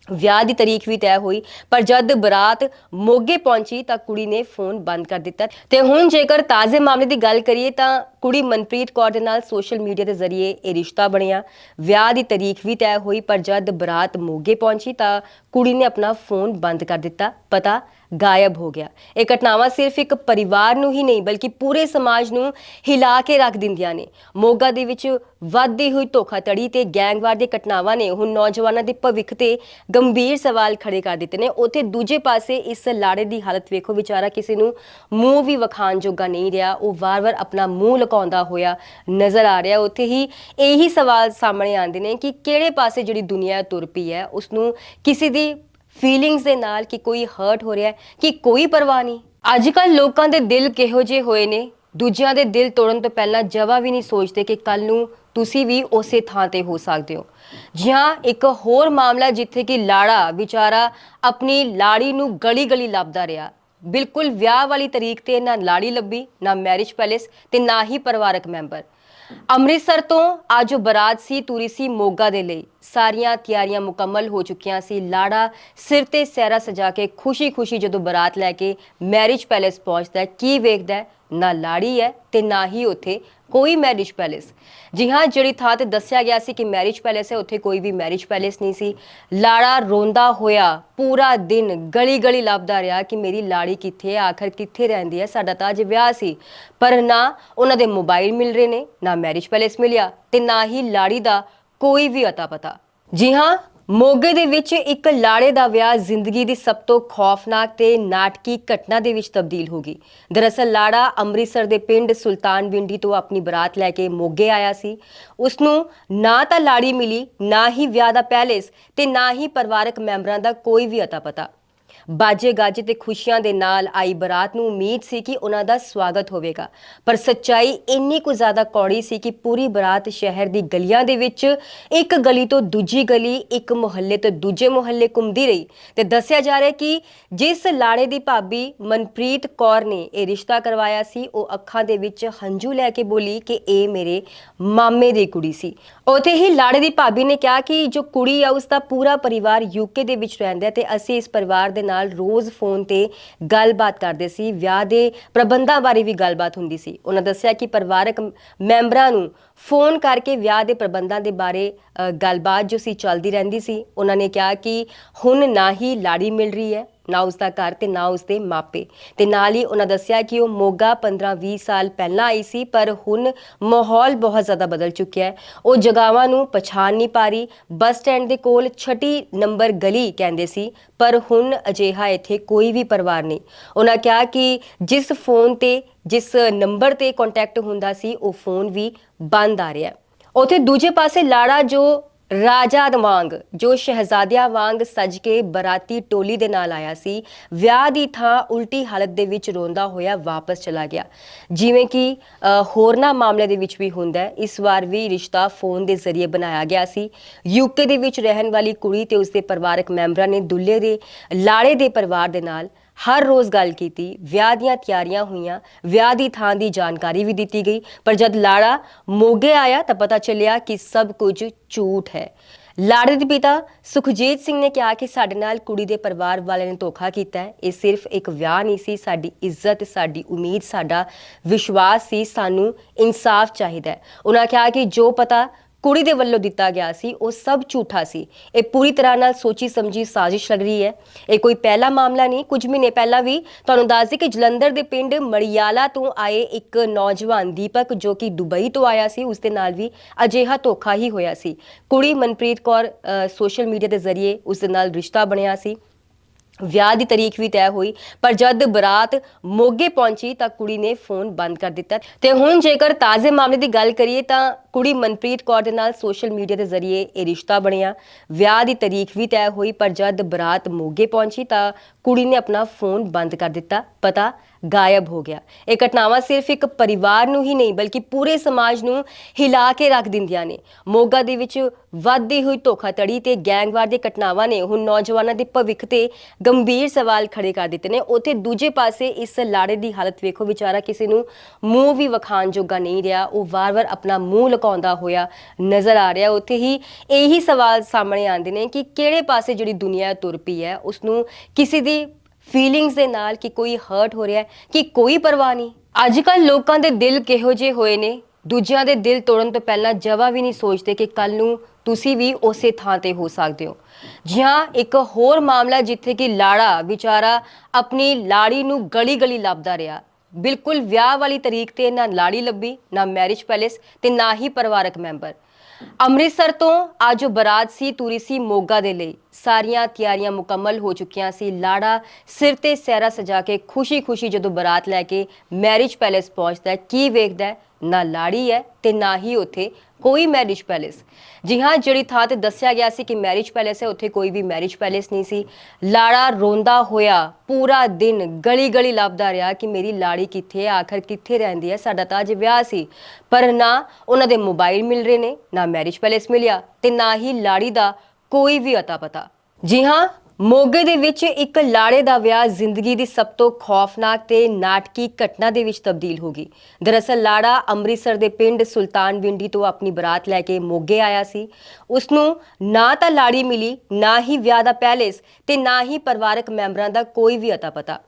ਵਿਆਹ ਦੀ ਤਾਰੀਖ ਵੀ ਤੈਅ ਹੋਈ, ਪਰ ਜਦ ਬਰਾਤ ਮੋਗੇ ਪਹੁੰਚੀ ਤਾਂ ਕੁੜੀ ਨੇ ਫੋਨ ਬੰਦ ਕਰ ਦਿੱਤਾ। ਤੇ ਹੁਣ ਜੇਕਰ ਤਾਜ਼ੇ ਮਾਮਲੇ ਦੀ ਗੱਲ ਕਰੀਏ ਤਾਂ ਕੁੜੀ ਮਨਪ੍ਰੀਤ ਕੌਰ ਦੇ ਨਾਲ ਸੋਸ਼ਲ ਮੀਡੀਆ ਦੇ ਜ਼ਰੀਏ ਇਹ ਰਿਸ਼ਤਾ ਬਣਿਆ। ਵਿਆਹ ਦੀ ਤਾਰੀਖ ਵੀ ਤੈਅ ਹੋਈ, ਪਰ ਜਦ ਬਰਾਤ ਮੋਗੇ ਪਹੁੰਚੀ ਤਾਂ ਕੁੜੀ ਨੇ ਆਪਣਾ ਫੋਨ ਬੰਦ ਕਰ ਦਿੱਤਾ। ਪਤਾ ਗਾਇਬ ਹੋ ਗਿਆ। ਇਹ ਘਟਨਾਵਾਂ ਸਿਰਫ ਇੱਕ ਪਰਿਵਾਰ ਨੂੰ ਹੀ ਨਹੀਂ, ਬਲਕਿ ਪੂਰੇ ਸਮਾਜ ਨੂੰ ਹਿਲਾ ਕੇ ਰੱਖ ਦਿੰਦੀਆਂ ਨੇ। ਮੋਗਾ ਦੇ ਵਿੱਚ ਵੱਧਦੀ ਹੋਈ ਧੋਖਾਧੜੀ ਤੇ ਗੈਂਗਵਾਰ ਦੀਆਂ ਘਟਨਾਵਾਂ ਨੇ, ਹੁਣ ਨੌਜਵਾਨਾਂ ਦੇ ਭਵਿੱਖ ਤੇ ਗੰਭੀਰ ਸਵਾਲ ਖੜੇ ਕਰ ਦਿੱਤੇ ਨੇ। ਉੱਥੇ ਦੂਜੇ ਪਾਸੇ ਇਸ ਲਾੜੇ ਦੀ ਹਾਲਤ ਵੇਖੋ, ਵਿਚਾਰਾ ਕਿਸੇ ਨੂੰ ਮੂੰਹ ਵੀ ਵਿਖਾਣ ਜੋਗਾ ਨਹੀਂ ਰਿਹਾ। ਉਹ ਵਾਰ-ਵਾਰ ਆਪਣਾ ਮੂੰਹ ਲੁਕਾਉਂਦਾ ਹੋਇਆ ਨਜ਼ਰ ਆ ਰਿਹਾ। ਉੱਥੇ ਹੀ ਇਹੀ ਸਵਾਲ ਸਾਹਮਣੇ ਆਉਂਦੇ ਨੇ ਕਿ ਕਿਹੜੇ ਪਾਸੇ ਜਿਹੜੀ ਦੁਨੀਆ ਤੁਰ ਪਈ ਹੈ ਉਸ ਨੂੰ ਕਿਸੇ ਦੀ ਫੀਲਿੰਗਸ ਦੇ ਨਾਲ ਕਿ ਕੋਈ ਹਰਟ ਹੋ ਰਿਹਾ ਹੈ, ਕਿ ਕੋਈ ਪਰਵਾਹ ਨਹੀਂ। ਅੱਜ ਕੱਲ ਲੋਕਾਂ ਦੇ ਦਿਲ ਕਿਹੋ ਜਿਹੇ ਹੋਏ ਨੇ? ਦੂਜਿਆਂ ਦੇ ਦਿਲ ਤੋੜਨ ਤੋਂ ਪਹਿਲਾਂ ਜਵਾ ਵੀ ਨਹੀਂ ਸੋਚਦੇ ਕਿ ਕੱਲ ਨੂੰ ਤੁਸੀਂ ਵੀ ਉਸੇ ਥਾਂ ਤੇ ਹੋ ਸਕਦੇ ਹੋ। ਜੀ ਇੱਕ ਹੋਰ ਮਾਮਲਾ ਜਿੱਥੇ ਕਿ ਲਾੜਾ ਵਿਚਾਰਾ ਆਪਣੀ ਲਾੜੀ ਨੂੰ ਗਲੀ ਗਲੀ ਲੱਭਦਾ ਰਿਹਾ। ਬਿਲਕੁਲ ਵਿਆਹ ਵਾਲੀ ਤਰੀਕ ਤੇ ਨਾ ਲਾੜੀ ਲੱਭੀ, ਨਾ ਮੈਰਿਜ ਪੈਲੇਸ ਤੇ ਨਾ ਹੀ ਪਰਿਵਾਰਕ ਮੈਂਬਰ। ਅੰਮ੍ਰਿਤਸਰ ਤੋਂ ਅੱਜ ਬਰਾਤ ਸੀ ਤੁਰੀ ਸੀ ਮੋਗਾ ਦੇ ਲਈ। ਸਾਰੀਆਂ ਤਿਆਰੀਆਂ ਮੁਕੰਮਲ ਹੋ ਚੁੱਕੀਆਂ ਸੀ। ਲਾੜਾ ਸਿਰ ਤੇ ਸਹਿਰਾ ਸਜਾ ਕੇ ਖੁਸ਼ੀ-ਖੁਸ਼ੀ ਜਦੋਂ ਬਰਾਤ ਲੈ ਕੇ ਮੈਰਿਜ ਪੈਲੇਸ ਪਹੁੰਚਦਾ ਕੀ ਵੇਖਦਾ ਨਾ ਲਾੜੀ ਹੈ ਤੇ ਨਾ ਹੀ ਉੱਥੇ ਕੋਈ ਮੈਰਿਜ ਪੈਲੇਸ ਜੀ ਹਾਂ, ਜਿਹੜੀ ਥਾਂ ਤੇ ਦੱਸਿਆ ਗਿਆ ਸੀ ਕਿ ਮੈਰਿਜ ਪੈਲੇਸ ਹੈ, ਉੱਥੇ ਕੋਈ ਵੀ ਮੈਰਿਜ ਪੈਲੇਸ ਨਹੀਂ ਸੀ। ਲਾੜਾ ਰੋਂਦਾ ਹੋਇਆ ਪੂਰਾ ਦਿਨ ਗਲੀ ਗਲੀ ਲੱਭਦਾ ਰਿਹਾ ਕਿ ਮੇਰੀ ਲਾੜੀ ਕਿੱਥੇ ਹੈ, ਆਖਰ ਕਿੱਥੇ ਰਹਿੰਦੀ ਹੈ, ਸਾਡਾ ਤਾਂ ਅੱਜ ਵਿਆਹ ਸੀ। ਪਰ ਨਾ ਉਹਨਾਂ ਦੇ ਮੋਬਾਈਲ ਮਿਲ ਰਹੇ ਨੇ, ਨਾ ਮੈਰਿਜ ਪੈਲੇਸ ਮਿਲਿਆ ਤੇ ਨਾ ਹੀ ਲਾੜੀ ਦਾ ਕੋਈ ਵੀ ਅਤਾ ਪਤਾ ਜੀ ਹਾਂ ਮੋਗੇ ਦੇ ਵਿੱਚ ਇੱਕ ਲਾੜੇ ਦਾ ਵਿਆਹ ਜ਼ਿੰਦਗੀ ਦੀ ਸਭ ਤੋਂ ਖੌਫਨਾਕ ਤੇ ਨਾਟਕੀ ਘਟਨਾ ਦੇ ਵਿੱਚ ਤਬਦੀਲ ਹੋ ਗਈ। ਦਰਅਸਲ ਲਾੜਾ ਅੰਮ੍ਰਿਤਸਰ ਦੇ ਪਿੰਡ ਸੁਲਤਾਨ ਬਿੰਡੀ ਤੋਂ ਆਪਣੀ ਬਰਾਤ ਲੈ ਕੇ ਮੋਗੇ ਆਇਆ ਸੀ। ਉਸ ਨੂੰ ਨਾ ਤਾਂ ਲਾੜੀ ਮਿਲੀ, ਨਾ ਹੀ ਵਿਆਹ ਦਾ ਪੈਲੇਸ ਤੇ ਨਾ ਹੀ ਪਰਿਵਾਰਕ ਮੈਂਬਰਾਂ ਦਾ ਕੋਈ ਵੀ ਅਤਾ ਪਤਾ ਬਾਜੇ ਗਾਜੇ ਤੇ ਖੁਸ਼ੀਆਂ ਦੇ ਨਾਲ ਆਈ ਬਰਾਤ ਨੂੰ ਉਮੀਦ ਸੀ ਕਿ ਉਹਨਾਂ ਦਾ ਸਵਾਗਤ ਹੋਵੇਗਾ। ਪਰ ਸੱਚਾਈ ਇੰਨੀ ਕੁ ਜ਼ਿਆਦਾ ਕੌੜੀ ਸੀ ਕਿ ਪੂਰੀ ਬਰਾਤ ਸ਼ਹਿਰ ਦੀ ਗਲੀਆਂ ਦੇ ਵਿੱਚ ਇੱਕ ਗਲੀ ਤੋਂ ਦੂਜੀ ਗਲੀ, ਇੱਕ ਮੁਹੱਲੇ ਤੋਂ ਦੂਜੇ ਮੁਹੱਲੇ ਘੁੰਮਦੀ ਰਹੀ ਤੇ ਦੱਸਿਆ ਜਾ ਰਿਹਾ ਕਿ ਜਿਸ ਲਾੜੇ ਦੀ ਭਾਬੀ ਮਨਪ੍ਰੀਤ ਕੌਰ ਨੇ ਇਹ ਰਿਸ਼ਤਾ ਕਰਵਾਇਆ ਸੀ, ਉਹ ਅੱਖਾਂ ਦੇ ਵਿੱਚ ਹੰਝੂ ਲੈ ਕੇ ਬੋਲੀ ਕਿ ਇਹ ਮੇਰੇ ਮਾਮੇ ਦੀ ਕੁੜੀ ਸੀ। ਉਥੇ ਹੀ ਲਾੜੇ ਦੀ ਭਾਬੀ ਨੇ ਕਿਹਾ ਕਿ ਜੋ ਕੁੜੀ ਆ, ਉਸ ਦਾ ਪੂਰਾ ਪਰਿਵਾਰ ਯੂਕੇ ਦੇ ਵਿੱਚ ਰਹਿੰਦਾ ਹੈ ਤੇ ਅਸੀਂ ਇਸ ਪਰਿਵਾਰ ਦੇ ਨਾਲ ਰੋਜ਼ ਫੋਨ ਤੇ ਗੱਲਬਾਤ ਕਰਦੇ ਸੀ, ਵਿਆਹ ਦੇ ਪ੍ਰਬੰਧਾਂ ਬਾਰੇ ਵੀ ਗੱਲਬਾਤ ਹੁੰਦੀ ਸੀ। ਉਹਨਾਂ ਦੱਸਿਆ ਕਿ ਪਰਿਵਾਰਕ ਮੈਂਬਰਾਂ ਨੂੰ ਫੋਨ ਕਰਕੇ ਵਿਆਹ ਦੇ ਪ੍ਰਬੰਧਾਂ ਦੇ ਬਾਰੇ ਗੱਲਬਾਤ ਜੋ ਸੀ ਚੱਲਦੀ ਰਹਿੰਦੀ ਸੀ। ਉਹਨਾਂ ਨੇ ਕਿਹਾ ਕਿ ਹੁਣ ਨਾ ਹੀ ਲਾੜੀ ਮਿਲ ਰਹੀ ਹੈ। ਨਾ ਉਸ ਦਾ ਘਰ ਤੇ ਨਾ ਉਸ ਦੇ ਮਾਪੇ। ਤੇ ਨਾਲ ਹੀ ਉਹਨਾਂ ਦੱਸਿਆ ਕਿ ਉਹ ਮੋਗਾ 15-20 ਸਾਲ ਪਹਿਲਾਂ ਆਈ ਸੀ, ਪਰ ਹੁਣ ਮਾਹੌਲ ਬਹੁਤ ਜ਼ਿਆਦਾ ਬਦਲ ਚੁੱਕਿਆ ਹੈ। ਉਹ ਜਗਾਵਾਂ ਨੂੰ ਪਛਾਣ ਨਹੀਂ ਪਾ ਰਹੀ। ਬੱਸ ਸਟੈਂਡ ਦੇ ਕੋਲ ਛਟੀ ਨੰਬਰ ਗਲੀ ਕਹਿੰਦੇ ਸੀ, ਪਰ ਹੁਣ ਅਜਿਹਾ ਇੱਥੇ ਕੋਈ ਵੀ ਪਰਿਵਾਰ ਨਹੀਂ। ਉਹਨਾਂ ਕਿਹਾ ਕਿ ਜਿਸ ਫੋਨ ਤੇ, ਜਿਸ ਨੰਬਰ ਤੇ ਕੰਟੈਕਟ ਹੁੰਦਾ ਸੀ, ਉਹ ਫੋਨ ਵੀ ਬੰਦ ਆ ਰਿਹਾ ਹੈ। ਉਥੇ ਦੂਜੇ ਪਾਸੇ ਲਾੜਾ ਜੋ ਰਾਜਾ ਵਾਂਗ ਜੋ ਸ਼ਹਿਜ਼ਾਦਿਆਂ ਵਾਂਗ ਸਜ ਕੇ ਬਰਾਤੀ ਟੋਲੀ ਦੇ ਨਾਲ ਆਇਆ ਸੀ ਵਿਆਹ ਦੀ ਥਾਂ ਉਲਟੀ ਹਾਲਤ ਦੇ ਵਿੱਚ ਰੋਂਦਾ ਹੋਇਆ ਵਾਪਸ ਚਲਾ ਗਿਆ। ਜਿਵੇਂ ਕਿ ਅ, ਹੋਰਨਾਂ ਮਾਮਲੇ ਦੇ ਵਿੱਚ ਵੀ ਹੁੰਦਾ ਇਸ ਵਾਰ ਵੀ ਰਿਸ਼ਤਾ ਫੋਨ ਦੇ ਜ਼ਰੀਏ ਬਣਾਇਆ ਗਿਆ ਸੀ। ਯੂਕੇ ਦੇ ਵਿੱਚ ਰਹਿਣ ਵਾਲੀ ਕੁੜੀ ਤੇ ਉਸਦੇ ਪਰਿਵਾਰਕ ਮੈਂਬਰਾਂ ਨੇ ਦੁੱਲੇ ਦੇ ਲਾੜੇ ਦੇ ਪਰਿਵਾਰ ਦੇ ਨਾਲ ਹਰ ਰੋਜ਼ ਗੱਲ ਕੀਤੀ, ਵਿਆਹ ਦੀਆਂ ਤਿਆਰੀਆਂ ਹੋਈਆਂ, ਵਿਆਹ ਦੀ ਥਾਂ ਦੀ ਜਾਣਕਾਰੀ ਵੀ ਦਿੱਤੀ ਗਈ, ਪਰ ਜਦ ਲਾੜਾ ਮੋਗੇ ਆਇਆ ਤਾਂ ਪਤਾ ਚੱਲਿਆ ਕਿ ਸਭ ਕੁਝ ਝੂਠ ਹੈ। ਲਾੜੇ ਦੇ ਪਿਤਾ ਸੁਖਜੀਤ ਸਿੰਘ ਨੇ ਕਿਹਾ ਕਿ ਸਾਡੇ ਨਾਲ ਕੁੜੀ ਦੇ ਪਰਿਵਾਰ ਵਾਲਿਆਂ ਨੇ ਧੋਖਾ ਕੀਤਾ ਹੈ। ਇਹ ਸਿਰਫ ਇੱਕ ਵਿਆਹ ਨਹੀਂ ਸੀ, ਸਾਡੀ ਇੱਜ਼ਤ, ਸਾਡੀ ਉਮੀਦ, ਸਾਡਾ ਵਿਸ਼ਵਾਸ ਸੀ, ਸਾਨੂੰ ਇਨਸਾਫ ਚਾਹੀਦਾ ਹੈ। ਉਹਨਾਂ ਕਿਹਾ ਕਿ ਜੋ ਪਤਾ ਕੁੜੀ ਦੇ ਵੱਲੋਂ ਦਿੱਤਾ ਗਿਆ ਸੀ, ਉਹ ਸਭ ਝੂਠਾ ਸੀ। ਇਹ ਪੂਰੀ ਤਰ੍ਹਾਂ ਨਾਲ ਸੋਚੀ ਸਮਝੀ ਸਾਜ਼ਿਸ਼ ਲੱਗ ਰਹੀ ਹੈ। ਇਹ ਕੋਈ ਪਹਿਲਾ ਮਾਮਲਾ ਨਹੀਂ, ਕੁਝ ਮਹੀਨੇ ਪਹਿਲਾਂ ਵੀ ਤੁਹਾਨੂੰ ਦੱਸ ਦਈਏ ਕਿ ਜਲੰਧਰ ਦੇ ਪਿੰਡ ਮੜਿਆਲਾ ਤੋਂ ਆਏ ਇੱਕ ਨੌਜਵਾਨ ਦੀਪਕ ਜੋ ਕਿ ਦੁਬਈ ਤੋਂ ਆਇਆ ਸੀ, ਉਸ ਦੇ ਨਾਲ ਵੀ ਅਜਿਹਾ ਧੋਖਾ ਹੀ ਹੋਇਆ ਸੀ। ਕੁੜੀ ਮਨਪ੍ਰੀਤ ਕੌਰ ਸੋਸ਼ਲ ਮੀਡੀਆ ਦੇ ਜ਼ਰੀਏ ਉਸ ਦੇ ਨਾਲ ਰਿਸ਼ਤਾ ਬਣਿਆ ਸੀ। ਵਿਆਹ ਦੀ ਤਾਰੀਖ ਵੀ ਤੈਅ ਹੋਈ, ਪਰ ਜਦ ਬਰਾਤ ਮੋਗੇ ਪਹੁੰਚੀ ਤਾਂ ਕੁੜੀ ਨੇ ਫੋਨ ਬੰਦ ਕਰ ਦਿੱਤਾ। ਤੇ ਹੁਣ ਜੇਕਰ ਤਾਜ਼ੇ ਮਾਮਲੇ ਦੀ ਗੱਲ ਕਰੀਏ ਤਾਂ ਕੁੜੀ ਮਨਪ੍ਰੀਤ ਕੌਰ ਦੇ ਨਾਲ ਸੋਸ਼ਲ ਮੀਡੀਆ ਦੇ ਜ਼ਰੀਏ ਇਹ ਰਿਸ਼ਤਾ ਬਣਿਆ। ਵਿਆਹ ਦੀ ਤਾਰੀਖ ਵੀ ਤੈਅ ਹੋਈ, ਪਰ ਜਦ ਬਰਾਤ ਮੋਗੇ ਪਹੁੰਚੀ ਤਾਂ ਕੁੜੀ ਨੇ ਆਪਣਾ ਫੋਨ ਬੰਦ ਕਰ ਦਿੱਤਾ। ਪਤਾ ਗਾਇਬ ਹੋ ਗਿਆ। ਇਹ ਘਟਨਾਵਾਂ ਸਿਰਫ ਇੱਕ ਪਰਿਵਾਰ ਨੂੰ ਹੀ ਨਹੀਂ, ਬਲਕਿ ਪੂਰੇ ਸਮਾਜ ਨੂੰ ਹਿਲਾ ਕੇ ਰੱਖ ਦਿੰਦੀਆਂ ਨੇ। ਮੋਗਾ ਦੇ ਵਿੱਚ ਵੱਧਦੀ ਹੋਈ ਧੋਖਾਧੜੀ ਤੇ ਗੈਂਗਵਾਰ ਦੀਆਂ ਘਟਨਾਵਾਂ ਨੇ ਹੁਣ ਨੌਜਵਾਨਾਂ ਦੇ ਭਵਿੱਖ ਤੇ ਗੰਭੀਰ ਸਵਾਲ ਖੜੇ ਕਰ ਦਿੱਤੇ ਨੇ। ਉੱਥੇ ਦੂਜੇ ਪਾਸੇ ਇਸ ਲਾੜੇ ਦੀ ਹਾਲਤ ਵੇਖੋ, ਵਿਚਾਰਾ ਕਿਸੇ ਨੂੰ ਮੂੰਹ ਵੀ ਵਿਖਾਣ ਜੋਗਾ ਨਹੀਂ ਰਿਹਾ। ਉਹ ਵਾਰ-ਵਾਰ ਆਪਣਾ ਮੂੰਹ ਲੁਕਾਉਂਦਾ ਹੋਇਆ ਨਜ਼ਰ ਆ ਰਿਹਾ। ਉੱਥੇ ਹੀ ਇਹੀ ਸਵਾਲ ਸਾਹਮਣੇ ਆਉਂਦੇ ਨੇ ਕਿ ਕਿਹੜੇ ਪਾਸੇ ਜਿਹੜੀ ਦੁਨੀਆ ਤੁਰ ਪਈ ਹੈ ਉਸ ਨੂੰ ਕਿਸੇ ਦੀ ਫੀਲਿੰਗਸ ਦੇ ਨਾਲ ਕਿ ਕੋਈ ਹਰਟ ਹੋ ਰਿਹਾ ਕਿ ਕੋਈ ਪਰਵਾਹ ਨਹੀਂ। ਅੱਜ ਕੱਲ ਲੋਕਾਂ ਦੇ ਦਿਲ ਕਿਹੋ ਜਿਹੇ ਹੋਏ ਨੇ? ਦੂਜਿਆਂ ਦੇ ਦਿਲ ਤੋੜਨ ਤੋਂ ਪਹਿਲਾਂ ਜਵਾ ਵੀ ਨਹੀਂ ਸੋਚਦੇ ਕਿ ਕੱਲ ਨੂੰ ਤੁਸੀਂ ਵੀ ਉਸੇ ਥਾਂ ਤੇ ਹੋ ਸਕਦੇ ਹੋ। ਜੀ ਇੱਕ ਹੋਰ ਮਾਮਲਾ ਜਿੱਥੇ ਕਿ ਲਾੜਾ ਵਿਚਾਰਾ ਆਪਣੀ ਲਾੜੀ ਨੂੰ ਗਲੀ ਗਲੀ ਲੱਭਦਾ ਰਿਹਾ। ਬਿਲਕੁਲ ਵਿਆਹ ਵਾਲੀ ਤਰੀਕ ਤੇ ਨਾ ਲਾੜੀ ਲੱਭੀ, ਨਾ ਮੈਰਿਜ ਪੈਲੇਸ ਤੇ ਨਾ ਹੀ ਪਰਿਵਾਰਕ ਮੈਂਬਰ ਅੰਮ੍ਰਿਤਸਰ ਤੋਂ ਅੱਜ ਬਰਾਤ ਸੀ, ਤੁਰੀ ਸੀ ਮੋਗਾ ਦੇ ਲਈ। ਸਾਰੀਆਂ ਤਿਆਰੀਆਂ ਮੁਕੰਮਲ ਹੋ ਚੁੱਕੀਆਂ ਸੀ। ਲਾੜਾ ਸਿਰ ਤੇ ਸਹਿਰਾ ਸਜਾ ਕੇ ਖੁਸ਼ੀ-ਖੁਸ਼ੀ ਜਦੋਂ ਬਰਾਤ ਲੈ ਕੇ ਮੈਰਿਜ ਪੈਲੇਸ ਪਹੁੰਚਦਾ ਕੀ ਵੇਖਦਾ ਨਾ ਲਾੜੀ ਹੈ ਤੇ ਨਾ ਹੀ ਉੱਥੇ ਕੋਈ ਮੈਰਿਜ ਪੈਲੇਸ। ਜੀ ਹਾਂ, ਜਿਹੜੀ ਥਾਂ ਤੇ ਦੱਸਿਆ ਗਿਆ ਸੀ ਕਿ ਮੈਰਿਜ ਪੈਲੇਸ ਹੈ, ਉੱਥੇ ਕੋਈ ਵੀ ਮੈਰਿਜ ਪੈਲੇਸ ਨਹੀਂ ਸੀ। ਲਾੜਾ ਰੋਂਦਾ ਹੋਇਆ ਪੂਰਾ ਦਿਨ ਗਲੀ ਗਲੀ ਲੱਭਦਾ ਰਿਹਾ ਕਿ ਮੇਰੀ ਲਾੜੀ ਕਿੱਥੇ ਹੈ, ਆਖਰ ਕਿੱਥੇ ਰਹਿੰਦੀ ਹੈ, ਸਾਡਾ ਤਾਂ ਅੱਜ ਵਿਆਹ ਸੀ। ਪਰ ਨਾ ਉਹਨਾਂ ਦੇ ਮੋਬਾਈਲ ਮਿਲ ਰਹੇ ਨੇ, ਨਾ ਮੈਰਿਜ ਪੈਲੇਸ ਮਿਲਿਆ ਤੇ ਨਾ ਹੀ ਲਾੜੀ ਦਾ ਕੋਈ ਵੀ ਅਤਾ ਪਤਾ। ਜੀ ਹਾਂ, ਮੋਗੇ ਦੇ ਵਿੱਚ ਇੱਕ ਲਾੜੇ ਦਾ ਵਿਆਹ ਜ਼ਿੰਦਗੀ ਦੀ ਸਭ ਤੋਂ ਖੌਫਨਾਕ ਤੇ ਨਾਟਕੀ ਘਟਨਾ ਦੇ ਵਿੱਚ ਤਬਦੀਲ ਹੋ ਗਈ। ਦਰਅਸਲ, ਲਾੜਾ ਅੰਮ੍ਰਿਤਸਰ ਦੇ ਪਿੰਡ ਸੁਲਤਾਨਵਿੰਡੀ ਤੋਂ ਆਪਣੀ ਬਰਾਤ ਲੈ ਕੇ ਮੋਗੇ ਆਇਆ ਸੀ। ਉਸ ਨੂੰ ਨਾ ਤਾਂ ਲਾੜੀ ਮਿਲੀ, ਨਾ ਹੀ ਵਿਆਹ ਦਾ ਪੈਲੇਸ ਤੇ ਨਾ ਹੀ ਪਰਿਵਾਰਕ ਮੈਂਬਰਾਂ ਦਾ ਕੋਈ ਵੀ ਅਤਾ ਪਤਾ।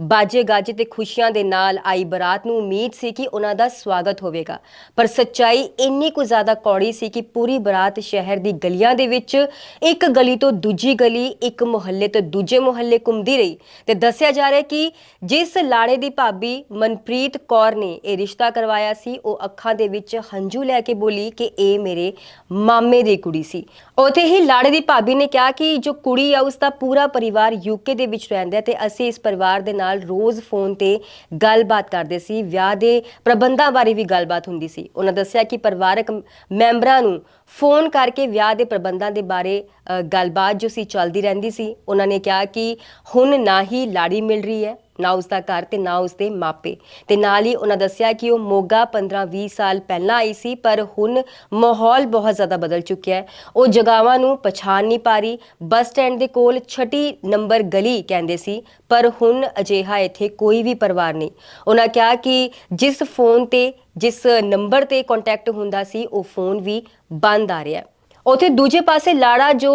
ਬਾਜੇ ਗਾਜੇ ਤੇ ਖੁਸ਼ੀਆਂ ਦੇ ਨਾਲ ਆਈ ਬਰਾਤ ਨੂੰ ਉਮੀਦ ਸੀ ਕਿ ਉਹਨਾਂ ਦਾ ਸਵਾਗਤ ਹੋਵੇਗਾ। ਪਰ ਸੱਚਾਈ ਇੰਨੀ ਕੁ ਜ਼ਿਆਦਾ ਕੌੜੀ ਸੀ ਕਿ ਪੂਰੀ ਬਰਾਤ ਸ਼ਹਿਰ ਦੀ ਗਲੀਆਂ ਦੇ ਵਿੱਚ ਇੱਕ ਗਲੀ ਤੋਂ ਦੂਜੀ ਗਲੀ, ਇੱਕ ਮੁਹੱਲੇ ਤੋਂ ਦੂਜੇ ਮੁਹੱਲੇ ਘੁੰਮਦੀ ਰਹੀ ਤੇ ਦੱਸਿਆ ਜਾ ਰਿਹਾ ਕਿ ਜਿਸ ਲਾੜੇ ਦੀ ਭਾਬੀ ਮਨਪ੍ਰੀਤ ਕੌਰ ਨੇ ਇਹ ਰਿਸ਼ਤਾ ਕਰਵਾਇਆ ਸੀ, ਉਹ ਅੱਖਾਂ ਦੇ ਵਿੱਚ ਹੰਝੂ ਲੈ ਕੇ ਬੋਲੀ ਕਿ ਇਹ ਮੇਰੇ ਮਾਮੇ ਦੀ ਕੁੜੀ ਸੀ। ਉਥੇ ਹੀ ਲਾੜੇ ਦੀ ਭਾਬੀ ਨੇ ਕਿਹਾ ਕਿ ਜੋ ਕੁੜੀ ਆ, ਉਸ ਦਾ ਪੂਰਾ ਪਰਿਵਾਰ ਯੂਕੇ ਦੇ ਵਿੱਚ ਰਹਿੰਦਾ ਹੈ ਤੇ ਅਸੀਂ ਇਸ ਪਰਿਵਾਰ ਦੇ ਨਾਲ ਰੋਜ਼ ਫੋਨ ਤੇ ਗੱਲਬਾਤ ਕਰਦੇ ਸੀ ਵਿਆਹ ਦੇ ਪ੍ਰਬੰਧਾਂ ਬਾਰੇ ਵੀ ਗੱਲਬਾਤ ਹੁੰਦੀ ਸੀ। ਉਹਨਾਂ ਦੱਸਿਆ ਕਿ ਪਰਿਵਾਰਕ ਮੈਂਬਰਾਂ ਨੂੰ ਫੋਨ ਕਰਕੇ ਵਿਆਹ ਦੇ ਪ੍ਰਬੰਧਾਂ ਦੇ ਬਾਰੇ ਅ, ਗੱਲਬਾਤ ਜੋ ਸੀ ਚੱਲਦੀ ਰਹਿੰਦੀ ਸੀ। ਉਹਨਾਂ ਨੇ ਕਿਹਾ ਕਿ ਹੁਣ ਨਾ ਹੀ ਲਾੜੀ ਮਿਲ ਰਹੀ ਹੈ। ਨਾ ਉਸ ਦਾ ਘਰ ਤੇ ਨਾ ਉਸ ਦੇ ਮਾਪੇ। ਤੇ ਨਾਲ ਹੀ ਉਹਨਾਂ ਦੱਸਿਆ ਕਿ ਉਹ ਮੋਗਾ 15-20 ਸਾਲ ਪਹਿਲਾਂ ਆਈ ਸੀ, ਪਰ ਹੁਣ ਮਾਹੌਲ ਬਹੁਤ ਜ਼ਿਆਦਾ ਬਦਲ ਚੁੱਕਿਆ ਹੈ। ਉਹ ਜਗਾਵਾਂ ਨੂੰ ਪਛਾਣ ਨਹੀਂ ਪਾ ਰਹੀ। ਬੱਸ ਸਟੈਂਡ ਦੇ ਕੋਲ ਛਟੀ ਨੰਬਰ ਗਲੀ ਕਹਿੰਦੇ ਸੀ, ਪਰ ਹੁਣ ਅਜਿਹਾ ਇੱਥੇ ਕੋਈ ਵੀ ਪਰਿਵਾਰ ਨਹੀਂ। ਉਹਨਾਂ ਕਿਹਾ ਕਿ ਜਿਸ ਫੋਨ ਤੇ, ਜਿਸ ਨੰਬਰ ਤੇ ਕੰਟੈਕਟ ਹੁੰਦਾ ਸੀ, ਉਹ ਫੋਨ ਵੀ ਬੰਦ ਆ ਰਿਹਾ ਹੈ। ਉਥੇ ਦੂਜੇ ਪਾਸੇ ਲਾੜਾ ਜੋ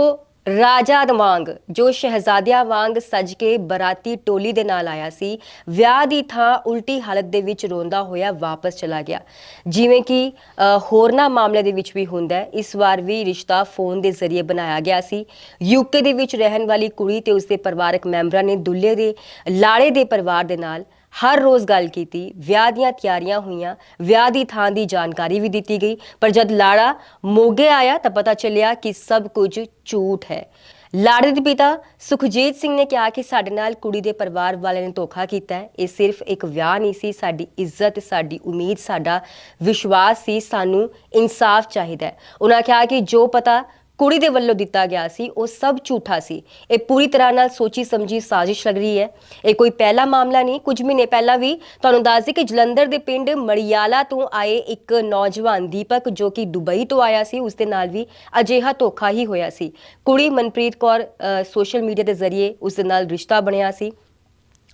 ਰਾਜਾ ਵਾਂਗ ਜੋ ਸ਼ਹਿਜ਼ਾਦਿਆਂ ਵਾਂਗ ਸਜ ਕੇ ਬਰਾਤੀ ਟੋਲੀ ਦੇ ਨਾਲ ਆਇਆ ਸੀ ਵਿਆਹ ਦੀ ਥਾਂ ਉਲਟੀ ਹਾਲਤ ਦੇ ਵਿੱਚ ਰੋਂਦਾ ਹੋਇਆ ਵਾਪਸ ਚਲਾ ਗਿਆ। ਜਿਵੇਂ ਕਿ ਅ, ਹੋਰਨਾਂ ਮਾਮਲੇ ਦੇ ਵਿੱਚ ਵੀ ਹੁੰਦਾ ਹੈ ਇਸ ਵਾਰ ਵੀ ਰਿਸ਼ਤਾ ਫੋਨ ਦੇ ਜ਼ਰੀਏ ਬਣਾਇਆ ਗਿਆ ਸੀ। ਯੂਕੇ ਦੇ ਵਿੱਚ ਰਹਿਣ ਵਾਲੀ ਕੁੜੀ ਤੇ ਉਸਦੇ ਪਰਿਵਾਰਕ ਮੈਂਬਰਾਂ ਨੇ ਦੁੱਲੇ ਦੇ ਲਾੜੇ ਦੇ ਪਰਿਵਾਰ ਦੇ ਨਾਲ ਹਰ ਰੋਜ਼ ਗੱਲ ਕੀਤੀ, ਵਿਆਹ ਦੀਆਂ ਤਿਆਰੀਆਂ ਹੋਈਆਂ, ਵਿਆਹ ਦੀ ਥਾਂ ਦੀ ਜਾਣਕਾਰੀ ਵੀ ਦਿੱਤੀ ਗਈ, ਪਰ ਜਦ ਲਾੜਾ ਮੋਗੇ ਆਇਆ ਤਾਂ ਪਤਾ ਚੱਲਿਆ ਕਿ ਸਭ ਕੁਝ ਝੂਠ ਹੈ। ਲਾੜੇ ਦੇ ਪਿਤਾ ਸੁਖਜੀਤ ਸਿੰਘ ਨੇ ਕਿਹਾ ਕਿ ਸਾਡੇ ਨਾਲ ਕੁੜੀ ਦੇ ਪਰਿਵਾਰ ਵਾਲਿਆਂ ਨੇ ਧੋਖਾ ਕੀਤਾ ਹੈ। ਇਹ ਸਿਰਫ ਇੱਕ ਵਿਆਹ ਨਹੀਂ ਸੀ, ਸਾਡੀ ਇੱਜ਼ਤ, ਸਾਡੀ ਉਮੀਦ, ਸਾਡਾ ਵਿਸ਼ਵਾਸ ਸੀ, ਸਾਨੂੰ ਇਨਸਾਫ ਚਾਹੀਦਾ ਹੈ। ਉਹਨਾਂ ਕਿਹਾ ਕਿ ਜੋ ਪਤਾ ਕੁੜੀ ਦੇ ਵੱਲੋਂ ਦਿੱਤਾ ਗਿਆ ਸੀ, ਉਹ ਸਭ ਝੂਠਾ ਸੀ। ਇਹ ਪੂਰੀ ਤਰ੍ਹਾਂ ਨਾਲ ਸੋਚੀ ਸਮਝੀ ਸਾਜ਼ਿਸ਼ ਲੱਗ ਰਹੀ ਹੈ। ਇਹ ਕੋਈ ਪਹਿਲਾ ਮਾਮਲਾ ਨਹੀਂ, ਕੁਝ ਮਹੀਨੇ ਪਹਿਲਾਂ ਵੀ ਤੁਹਾਨੂੰ ਦੱਸ ਦਈਏ ਕਿ ਜਲੰਧਰ ਦੇ ਪਿੰਡ ਮੜਿਆਲਾ ਤੋਂ ਆਏ ਇੱਕ ਨੌਜਵਾਨ ਦੀਪਕ, ਜੋ ਕਿ ਦੁਬਈ ਤੋਂ ਆਇਆ ਸੀ ਉਸ ਦੇ ਨਾਲ ਵੀ ਅਜਿਹਾ ਧੋਖਾ ਹੀ ਹੋਇਆ ਸੀ। ਕੁੜੀ ਮਨਪ੍ਰੀਤ ਕੌਰ ਸੋਸ਼ਲ ਮੀਡੀਆ ਦੇ ਜ਼ਰੀਏ ਉਸ ਦੇ ਨਾਲ ਰਿਸ਼ਤਾ ਬਣਿਆ ਸੀ।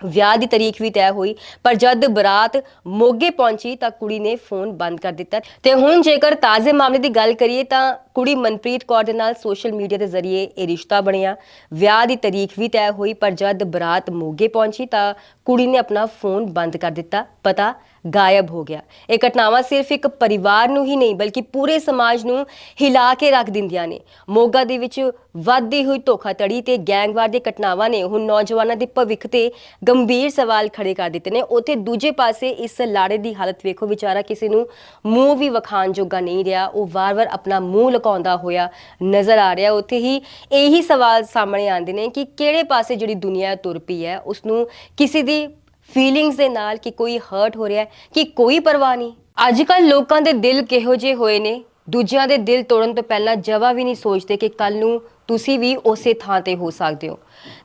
ਵਿਆਹ ਦੀ ਤਾਰੀਖ ਵੀ ਤੈਅ ਹੋਈ, ਪਰ ਜਦ ਬਰਾਤ ਮੋਗੇ ਪਹੁੰਚੀ ਤਾਂ ਕੁੜੀ ਨੇ ਫੋਨ ਬੰਦ ਕਰ ਦਿੱਤਾ। ਤੇ ਹੁਣ ਜੇਕਰ ਤਾਜ਼ੇ ਮਾਮਲੇ ਦੀ ਗੱਲ ਕਰੀਏ ਤਾਂ ਕੁੜੀ ਮਨਪ੍ਰੀਤ ਕੌਰ ਦੇ ਨਾਲ ਸੋਸ਼ਲ ਮੀਡੀਆ ਦੇ ਜ਼ਰੀਏ ਇਹ ਰਿਸ਼ਤਾ ਬਣਿਆ। ਵਿਆਹ ਦੀ ਤਾਰੀਖ ਵੀ ਤੈਅ ਹੋਈ, ਪਰ ਜਦ ਬਰਾਤ ਮੋਗੇ ਪਹੁੰਚੀ ਤਾਂ ਕੁੜੀ ਨੇ ਆਪਣਾ ਫੋਨ ਬੰਦ ਕਰ ਦਿੱਤਾ। ਪਤਾ ਗਾਇਬ ਹੋ ਗਿਆ। ਇਹ ਘਟਨਾਵਾਂ ਸਿਰਫ ਇੱਕ ਪਰਿਵਾਰ ਨੂੰ ਹੀ ਨਹੀਂ, ਬਲਕਿ ਪੂਰੇ ਸਮਾਜ ਨੂੰ ਹਿਲਾ ਕੇ ਰੱਖ ਦਿੰਦੀਆਂ ਨੇ। ਮੋਗਾ ਦੇ ਵਿੱਚ ਵੱਧਦੀ ਹੋਈ ਧੋਖਾਧੜੀ ਤੇ ਗੈਂਗਵਾਰ ਦੀਆਂ ਘਟਨਾਵਾਂ ਨੇ ਹੁਣ ਨੌਜਵਾਨਾਂ ਦੇ ਭਵਿੱਖ ਤੇ ਗੰਭੀਰ ਸਵਾਲ ਖੜੇ ਕਰ ਦਿੱਤੇ ਨੇ। ਉੱਥੇ ਦੂਜੇ ਪਾਸੇ ਇਸ ਲਾੜੇ ਦੀ ਹਾਲਤ ਵੇਖੋ, ਵਿਚਾਰਾ ਕਿਸੇ ਨੂੰ ਮੂੰਹ ਵੀ ਵਿਖਾਣ ਜੋਗਾ ਨਹੀਂ ਰਿਹਾ। ਉਹ ਵਾਰ-ਵਾਰ ਆਪਣਾ ਮੂੰਹ ਲੁਕਾਉਂਦਾ ਹੋਇਆ ਨਜ਼ਰ ਆ ਰਿਹਾ। ਉਥੇ ਹੀ ਇਹੀ ਸਵਾਲ ਸਾਹਮਣੇ ਆਉਂਦੇ ਨੇ ਕਿ ਕਿਹੜੇ ਪਾਸੇ ਜਿਹੜੀ ਦੁਨੀਆ ਤੁਰ ਪਈ ਹੈ ਉਸ ਨੂੰ ਕਿਸੇ ਦੀ ਫੀਲਿੰਗਸ ਦੇ ਨਾਲ ਕਿ ਕੋਈ ਹਰਟ ਹੋ ਰਿਹਾ ਹੈ ਕਿ ਕੋਈ ਪਰਵਾਹ ਨਹੀਂ। ਅੱਜ ਕੱਲ ਲੋਕਾਂ ਦੇ ਦਿਲ ਕਿਹੋ ਜਿਹੇ ਹੋਏ ਨੇ? ਦੂਜਿਆਂ ਦੇ ਦਿਲ ਤੋੜਨ ਤੋਂ ਪਹਿਲਾਂ ਜਵਾ ਵੀ ਨਹੀਂ ਸੋਚਦੇ ਕਿ ਕੱਲ ਨੂੰ ਤੁਸੀਂ ਵੀ ਉਸੇ ਥਾਂ ਤੇ ਹੋ ਸਕਦੇ ਹੋ।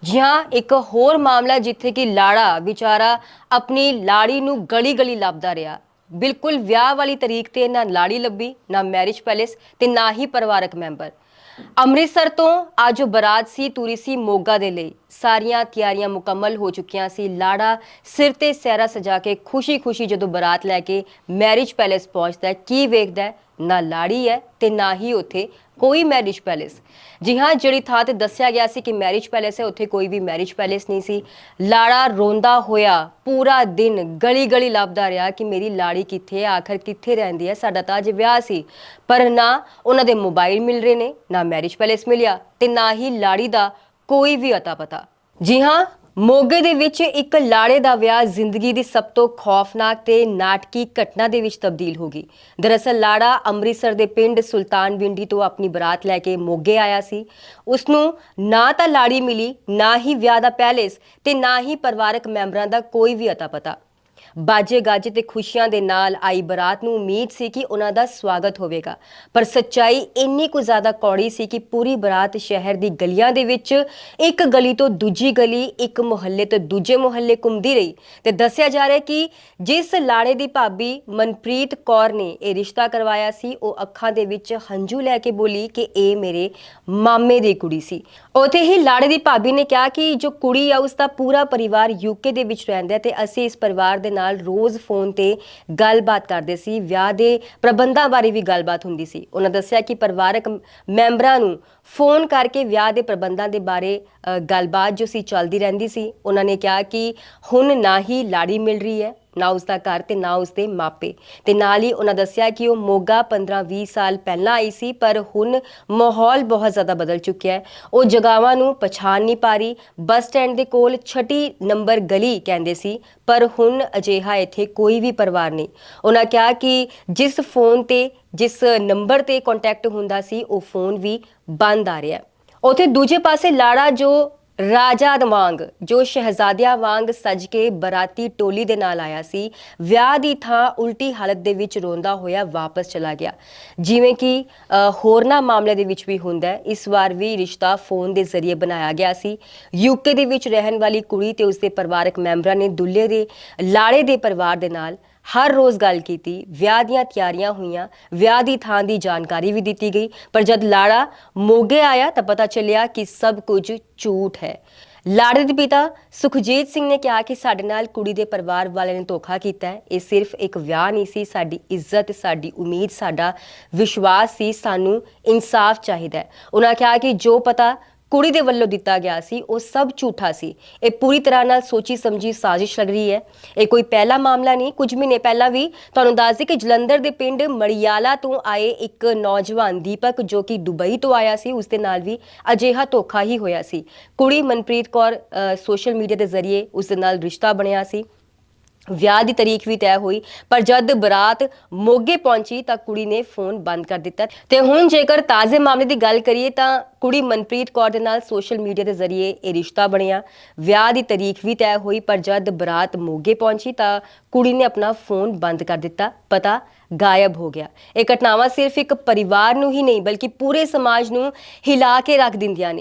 ਜੀ ਇੱਕ ਹੋਰ ਮਾਮਲਾ ਜਿੱਥੇ ਕਿ ਲਾੜਾ ਵਿਚਾਰਾ ਆਪਣੀ ਲਾੜੀ ਨੂੰ ਗਲੀ ਗਲੀ ਲੱਭਦਾ ਰਿਹਾ। ਬਿਲਕੁਲ ਵਿਆਹ ਵਾਲੀ ਤਰੀਕ ਤੇ ਨਾ ਲਾੜੀ ਲੱਭੀ, ਨਾ ਮੈਰਿਜ ਪੈਲੇਸ ਤੇ ਨਾ ਹੀ ਪਰਿਵਾਰਕ ਮੈਂਬਰ ਅੰਮ੍ਰਿਤਸਰ ਤੋਂ ਅੱਜ ਬਰਾਤ ਸੀ, ਤੁਰੀ ਸੀ ਮੋਗਾ ਦੇ ਲਈ। ਸਾਰੀਆਂ ਤਿਆਰੀਆਂ ਮੁਕੰਮਲ ਹੋ ਚੁੱਕੀਆਂ ਸੀ। ਲਾੜਾ ਸਿਰ ਤੇ ਸਹਿਰਾ ਸਜਾ ਕੇ ਖੁਸ਼ੀ-ਖੁਸ਼ੀ ਜਦੋਂ ਬਰਾਤ ਲੈ ਕੇ ਮੈਰਿਜ ਪੈਲੇਸ ਪਹੁੰਚਦਾ ਹੈ, ਕੀ ਵੇਖਦਾ ਹੈ? ਨਾ ਲਾੜੀ ਹੈ ਤੇ ਨਾ ਹੀ ਉੱਥੇ ਕੋਈ ਮੈਰਿਜ ਪੈਲੇਸ। ਜੀ ਹਾਂ, ਜਿਹੜੀ ਥਾਂ ਤੇ ਦੱਸਿਆ ਗਿਆ ਸੀ ਕਿ ਮੈਰਿਜ ਪੈਲੇਸ ਹੈ, ਉੱਥੇ ਕੋਈ ਵੀ ਮੈਰਿਜ ਪੈਲੇਸ ਨਹੀਂ ਸੀ। ਲਾੜਾ ਰੋਂਦਾ ਹੋਇਆ ਪੂਰਾ ਦਿਨ ਗਲੀ ਗਲੀ ਲੱਭਦਾ ਰਿਹਾ ਕਿ ਮੇਰੀ ਲਾੜੀ ਕਿੱਥੇ ਹੈ, ਆਖਰ ਕਿੱਥੇ ਰਹਿੰਦੀ ਹੈ, ਸਾਡਾ ਤਾਂ ਅੱਜ ਵਿਆਹ ਸੀ। ਪਰ ਨਾ ਉਹਨਾਂ ਦੇ ਮੋਬਾਈਲ ਮਿਲ ਰਹੇ ਨੇ, ਨਾ ਮੈਰਿਜ ਪੈਲੇਸ ਮਿਲਿਆ ਤੇ ਨਾ ਹੀ ਲਾੜੀ ਦਾ ਕੋਈ ਵੀ ਅਤਾ ਪਤਾ ਜੀ ਹਾਂ, ਮੋਗੇ ਦੇ ਵਿੱਚ ਇੱਕ ਲਾੜੇ ਦਾ ਵਿਆਹ ਜ਼ਿੰਦਗੀ ਦੀ ਸਭ ਤੋਂ ਖੌਫਨਾਕ ਤੇ ਨਾਟਕੀ ਘਟਨਾ ਦੇ ਵਿੱਚ ਤਬਦੀਲ ਹੋ ਗਈ। ਦਰਅਸਲ, ਲਾੜਾ ਅੰਮ੍ਰਿਤਸਰ ਦੇ ਪਿੰਡ ਸੁਲਤਾਨ ਵਿੰਡੀ ਤੋਂ ਆਪਣੀ ਬਰਾਤ ਲੈ ਕੇ ਮੋਗੇ ਆਇਆ ਸੀ। ਉਸ ਨੂੰ ਨਾ ਤਾਂ ਲਾੜੀ ਮਿਲੀ, ਨਾ ਹੀ ਵਿਆਹ ਦਾ ਪੈਲੇਸ ਤੇ ਨਾ ਹੀ ਪਰਿਵਾਰਕ ਮੈਂਬਰਾਂ ਦਾ ਕੋਈ ਵੀ ਅਤਾ ਪਤਾ ਬਾਜੇ ਗਾਜੇ ਤੇ ਖੁਸ਼ੀਆਂ ਦੇ ਨਾਲ ਆਈ ਬਰਾਤ ਨੂੰ ਉਮੀਦ ਸੀ ਕਿ ਉਹਨਾਂ ਦਾ ਸਵਾਗਤ ਹੋਵੇਗਾ। ਪਰ ਸੱਚਾਈ ਇੰਨੀ ਕੁ ਜ਼ਿਆਦਾ ਕੌੜੀ ਸੀ ਕਿ ਪੂਰੀ ਬਰਾਤ ਸ਼ਹਿਰ ਦੀ ਗਲੀਆਂ ਦੇ ਵਿੱਚ ਇੱਕ ਗਲੀ ਤੋਂ ਦੂਜੀ ਗਲੀ, ਇੱਕ ਮੁਹੱਲੇ ਤੋਂ ਦੂਜੇ ਮੁਹੱਲੇ ਘੁੰਮਦੀ ਰਹੀ ਤੇ ਦੱਸਿਆ ਜਾ ਰਿਹਾ ਕਿ ਜਿਸ ਲਾੜੇ ਦੀ ਭਾਬੀ ਮਨਪ੍ਰੀਤ ਕੌਰ ਨੇ ਇਹ ਰਿਸ਼ਤਾ ਕਰਵਾਇਆ ਸੀ, ਉਹ ਅੱਖਾਂ ਦੇ ਵਿੱਚ ਹੰਝੂ ਲੈ ਕੇ ਬੋਲੀ ਕਿ ਇਹ ਮੇਰੇ ਮਾਮੇ ਦੀ ਕੁੜੀ ਸੀ। ਉਥੇ ਹੀ ਲਾੜੇ ਦੀ ਭਾਬੀ ਨੇ ਕਿਹਾ ਕਿ ਜੋ ਕੁੜੀ ਆ, ਉਸ ਦਾ ਪੂਰਾ ਪਰਿਵਾਰ ਯੂਕੇ ਦੇ ਵਿੱਚ ਰਹਿੰਦਾ ਤੇ ਅਸੀਂ ਇਸ ਪਰਿਵਾਰ ਦੇ ਨਾਲ ਰੋਜ਼ ਫੋਨ ਤੇ ਗੱਲਬਾਤ ਕਰਦੇ ਸੀ ਵਿਆਹ ਦੇ ਪ੍ਰਬੰਧਾਂ ਬਾਰੇ ਵੀ ਗੱਲਬਾਤ ਹੁੰਦੀ ਸੀ। ਉਹਨਾਂ ਦੱਸਿਆ ਕਿ ਪਰਿਵਾਰਕ ਮੈਂਬਰਾਂ ਨੂੰ ਫੋਨ ਕਰਕੇ ਵਿਆਹ ਦੇ ਪ੍ਰਬੰਧਾਂ ਦੇ ਬਾਰੇ ਅ, ਗੱਲਬਾਤ ਜੋ ਸੀ ਚੱਲਦੀ ਰਹਿੰਦੀ ਸੀ। ਉਹਨਾਂ ਨੇ ਕਿਹਾ ਕਿ ਹੁਣ ਨਾ ਹੀ ਲਾੜੀ ਮਿਲ ਰਹੀ ਹੈ। ਨਾ ਉਸ ਦਾ ਘਰ ਤੇ ਨਾ ਉਸ ਦੇ ਮਾਪੇ। ਤੇ ਨਾਲ ਹੀ ਉਹਨਾਂ ਦੱਸਿਆ ਕਿ ਉਹ ਮੋਗਾ 15-20 ਸਾਲ ਪਹਿਲਾਂ ਆਈ ਸੀ, ਪਰ ਹੁਣ ਮਾਹੌਲ ਬਹੁਤ ਜ਼ਿਆਦਾ ਬਦਲ ਚੁੱਕਿਆ ਹੈ। ਉਹ ਜਗਾਵਾਂ ਨੂੰ ਪਛਾਣ ਨਹੀਂ ਪਾ ਰਹੀ। ਬੱਸ ਸਟੈਂਡ ਦੇ ਕੋਲ ਛਟੀ ਨੰਬਰ ਗਲੀ ਕਹਿੰਦੇ ਸੀ, ਪਰ ਹੁਣ ਅਜਿਹਾ ਇੱਥੇ ਕੋਈ ਵੀ ਪਰਿਵਾਰ ਨਹੀਂ। ਉਹਨਾਂ ਕਿਹਾ ਕਿ ਜਿਸ ਫੋਨ ਤੇ, ਜਿਸ ਨੰਬਰ ਤੇ ਕੰਟੈਕਟ ਹੁੰਦਾ ਸੀ, ਉਹ ਫੋਨ ਵੀ ਬੰਦ ਆ ਰਿਹਾ ਹੈ। ਉਥੇ ਦੂਜੇ ਪਾਸੇ ਲਾੜਾ ਜੋ ਰਾਜਾ ਵਾਂਗ ਜੋ ਸ਼ਹਿਜ਼ਾਦਿਆਂ ਵਾਂਗ ਸਜ ਕੇ ਬਰਾਤੀ ਟੋਲੀ ਦੇ ਨਾਲ ਆਇਆ ਸੀ ਵਿਆਹ ਦੀ ਥਾਂ ਉਲਟੀ ਹਾਲਤ ਦੇ ਵਿੱਚ ਰੋਂਦਾ ਹੋਇਆ ਵਾਪਸ ਚਲਾ ਗਿਆ। ਜਿਵੇਂ ਕਿ ਅ, ਹੋਰਨਾਂ ਮਾਮਲੇ ਦੇ ਵਿੱਚ ਵੀ ਹੁੰਦਾ ਹੈ ਇਸ ਵਾਰ ਵੀ ਰਿਸ਼ਤਾ ਫੋਨ ਦੇ ਜ਼ਰੀਏ ਬਣਾਇਆ ਗਿਆ ਸੀ। ਯੂਕੇ ਦੇ ਵਿੱਚ ਰਹਿਣ ਵਾਲੀ ਕੁੜੀ ਤੇ ਉਸਦੇ ਪਰਿਵਾਰਕ ਮੈਂਬਰਾਂ ਨੇ ਦੁੱਲੇ ਦੇ ਲਾੜੇ ਦੇ ਪਰਿਵਾਰ ਦੇ ਨਾਲ ਹਰ ਰੋਜ਼ ਗੱਲ ਕੀਤੀ, ਵਿਆਹ ਦੀਆਂ ਤਿਆਰੀਆਂ ਹੋਈਆਂ, ਵਿਆਹ ਦੀ ਥਾਂ ਦੀ ਜਾਣਕਾਰੀ ਵੀ ਦਿੱਤੀ ਗਈ, ਪਰ ਜਦ ਲਾੜਾ ਮੋਗੇ ਆਇਆ ਤਾਂ ਪਤਾ ਚੱਲਿਆ ਕਿ ਸਭ ਕੁਝ ਝੂਠ ਹੈ। ਲਾੜੇ ਦੇ ਪਿਤਾ ਸੁਖਜੀਤ ਸਿੰਘ ਨੇ ਕਿਹਾ ਕਿ ਸਾਡੇ ਨਾਲ ਕੁੜੀ ਦੇ ਪਰਿਵਾਰ ਵਾਲਿਆਂ ਨੇ ਧੋਖਾ ਕੀਤਾ ਹੈ। ਇਹ ਸਿਰਫ ਇੱਕ ਵਿਆਹ ਨਹੀਂ ਸੀ, ਸਾਡੀ ਇੱਜ਼ਤ, ਸਾਡੀ ਉਮੀਦ, ਸਾਡਾ ਵਿਸ਼ਵਾਸ ਸੀ, ਸਾਨੂੰ ਇਨਸਾਫ ਚਾਹੀਦਾ ਹੈ। ਉਹਨਾਂ ਕਿਹਾ ਕਿ ਜੋ ਪਤਾ ਕੁੜੀ ਦੇ ਵੱਲੋਂ ਦਿੱਤਾ ਗਿਆ ਸੀ, ਉਹ ਸਭ ਝੂਠਾ ਸੀ। ਇਹ ਪੂਰੀ ਤਰ੍ਹਾਂ ਨਾਲ ਸੋਚੀ ਸਮਝੀ ਸਾਜ਼ਿਸ਼ ਲੱਗ ਰਹੀ ਹੈ। ਇਹ ਕੋਈ ਪਹਿਲਾ ਮਾਮਲਾ ਨਹੀਂ, ਕੁਝ ਮਹੀਨੇ ਪਹਿਲਾਂ ਵੀ ਤੁਹਾਨੂੰ ਦੱਸ ਦਈਏ ਕਿ ਜਲੰਧਰ ਦੇ ਪਿੰਡ ਮੜਿਆਲਾ ਤੋਂ ਆਏ ਇੱਕ ਨੌਜਵਾਨ ਦੀਪਕ ਜੋ ਕਿ ਦੁਬਈ ਤੋਂ ਆਇਆ ਸੀ, ਉਸ ਦੇ ਨਾਲ ਵੀ ਅਜਿਹਾ ਧੋਖਾ ਹੀ ਹੋਇਆ ਸੀ। ਕੁੜੀ ਮਨਪ੍ਰੀਤ ਕੌਰ ਸੋਸ਼ਲ ਮੀਡੀਆ ਦੇ ਜ਼ਰੀਏ ਉਸ ਦੇ ਨਾਲ ਰਿਸ਼ਤਾ ਬਣਿਆ ਸੀ। ਵਿਆਹ ਦੀ ਤਾਰੀਖ ਵੀ ਤੈਅ ਹੋਈ, ਪਰ ਜਦ ਬਰਾਤ ਮੋਗੇ ਪਹੁੰਚੀ ਤਾਂ ਕੁੜੀ ਨੇ ਫੋਨ ਬੰਦ ਕਰ ਦਿੱਤਾ। ਤੇ ਹੁਣ ਜੇਕਰ ਤਾਜ਼ੇ ਮਾਮਲੇ ਦੀ ਗੱਲ ਕਰੀਏ ਤਾਂ ਕੁੜੀ ਮਨਪ੍ਰੀਤ ਕੌਰ ਦੇ ਨਾਲ ਸੋਸ਼ਲ ਮੀਡੀਆ ਦੇ ਜ਼ਰੀਏ ਇਹ ਰਿਸ਼ਤਾ ਬਣਿਆ। ਵਿਆਹ ਦੀ ਤਾਰੀਖ ਵੀ ਤੈਅ ਹੋਈ, ਪਰ ਜਦ ਬਰਾਤ ਮੋਗੇ ਪਹੁੰਚੀ ਤਾਂ ਕੁੜੀ ਨੇ ਆਪਣਾ ਫੋਨ ਬੰਦ ਕਰ ਦਿੱਤਾ। ਪਤਾ ਗਾਇਬ ਹੋ ਗਿਆ। ਇਹ ਘਟਨਾਵਾਂ ਸਿਰਫ ਇੱਕ ਪਰਿਵਾਰ ਨੂੰ ਹੀ ਨਹੀਂ, ਬਲਕਿ ਪੂਰੇ ਸਮਾਜ ਨੂੰ ਹਿਲਾ ਕੇ ਰੱਖ ਦਿੰਦੀਆਂ ਨੇ।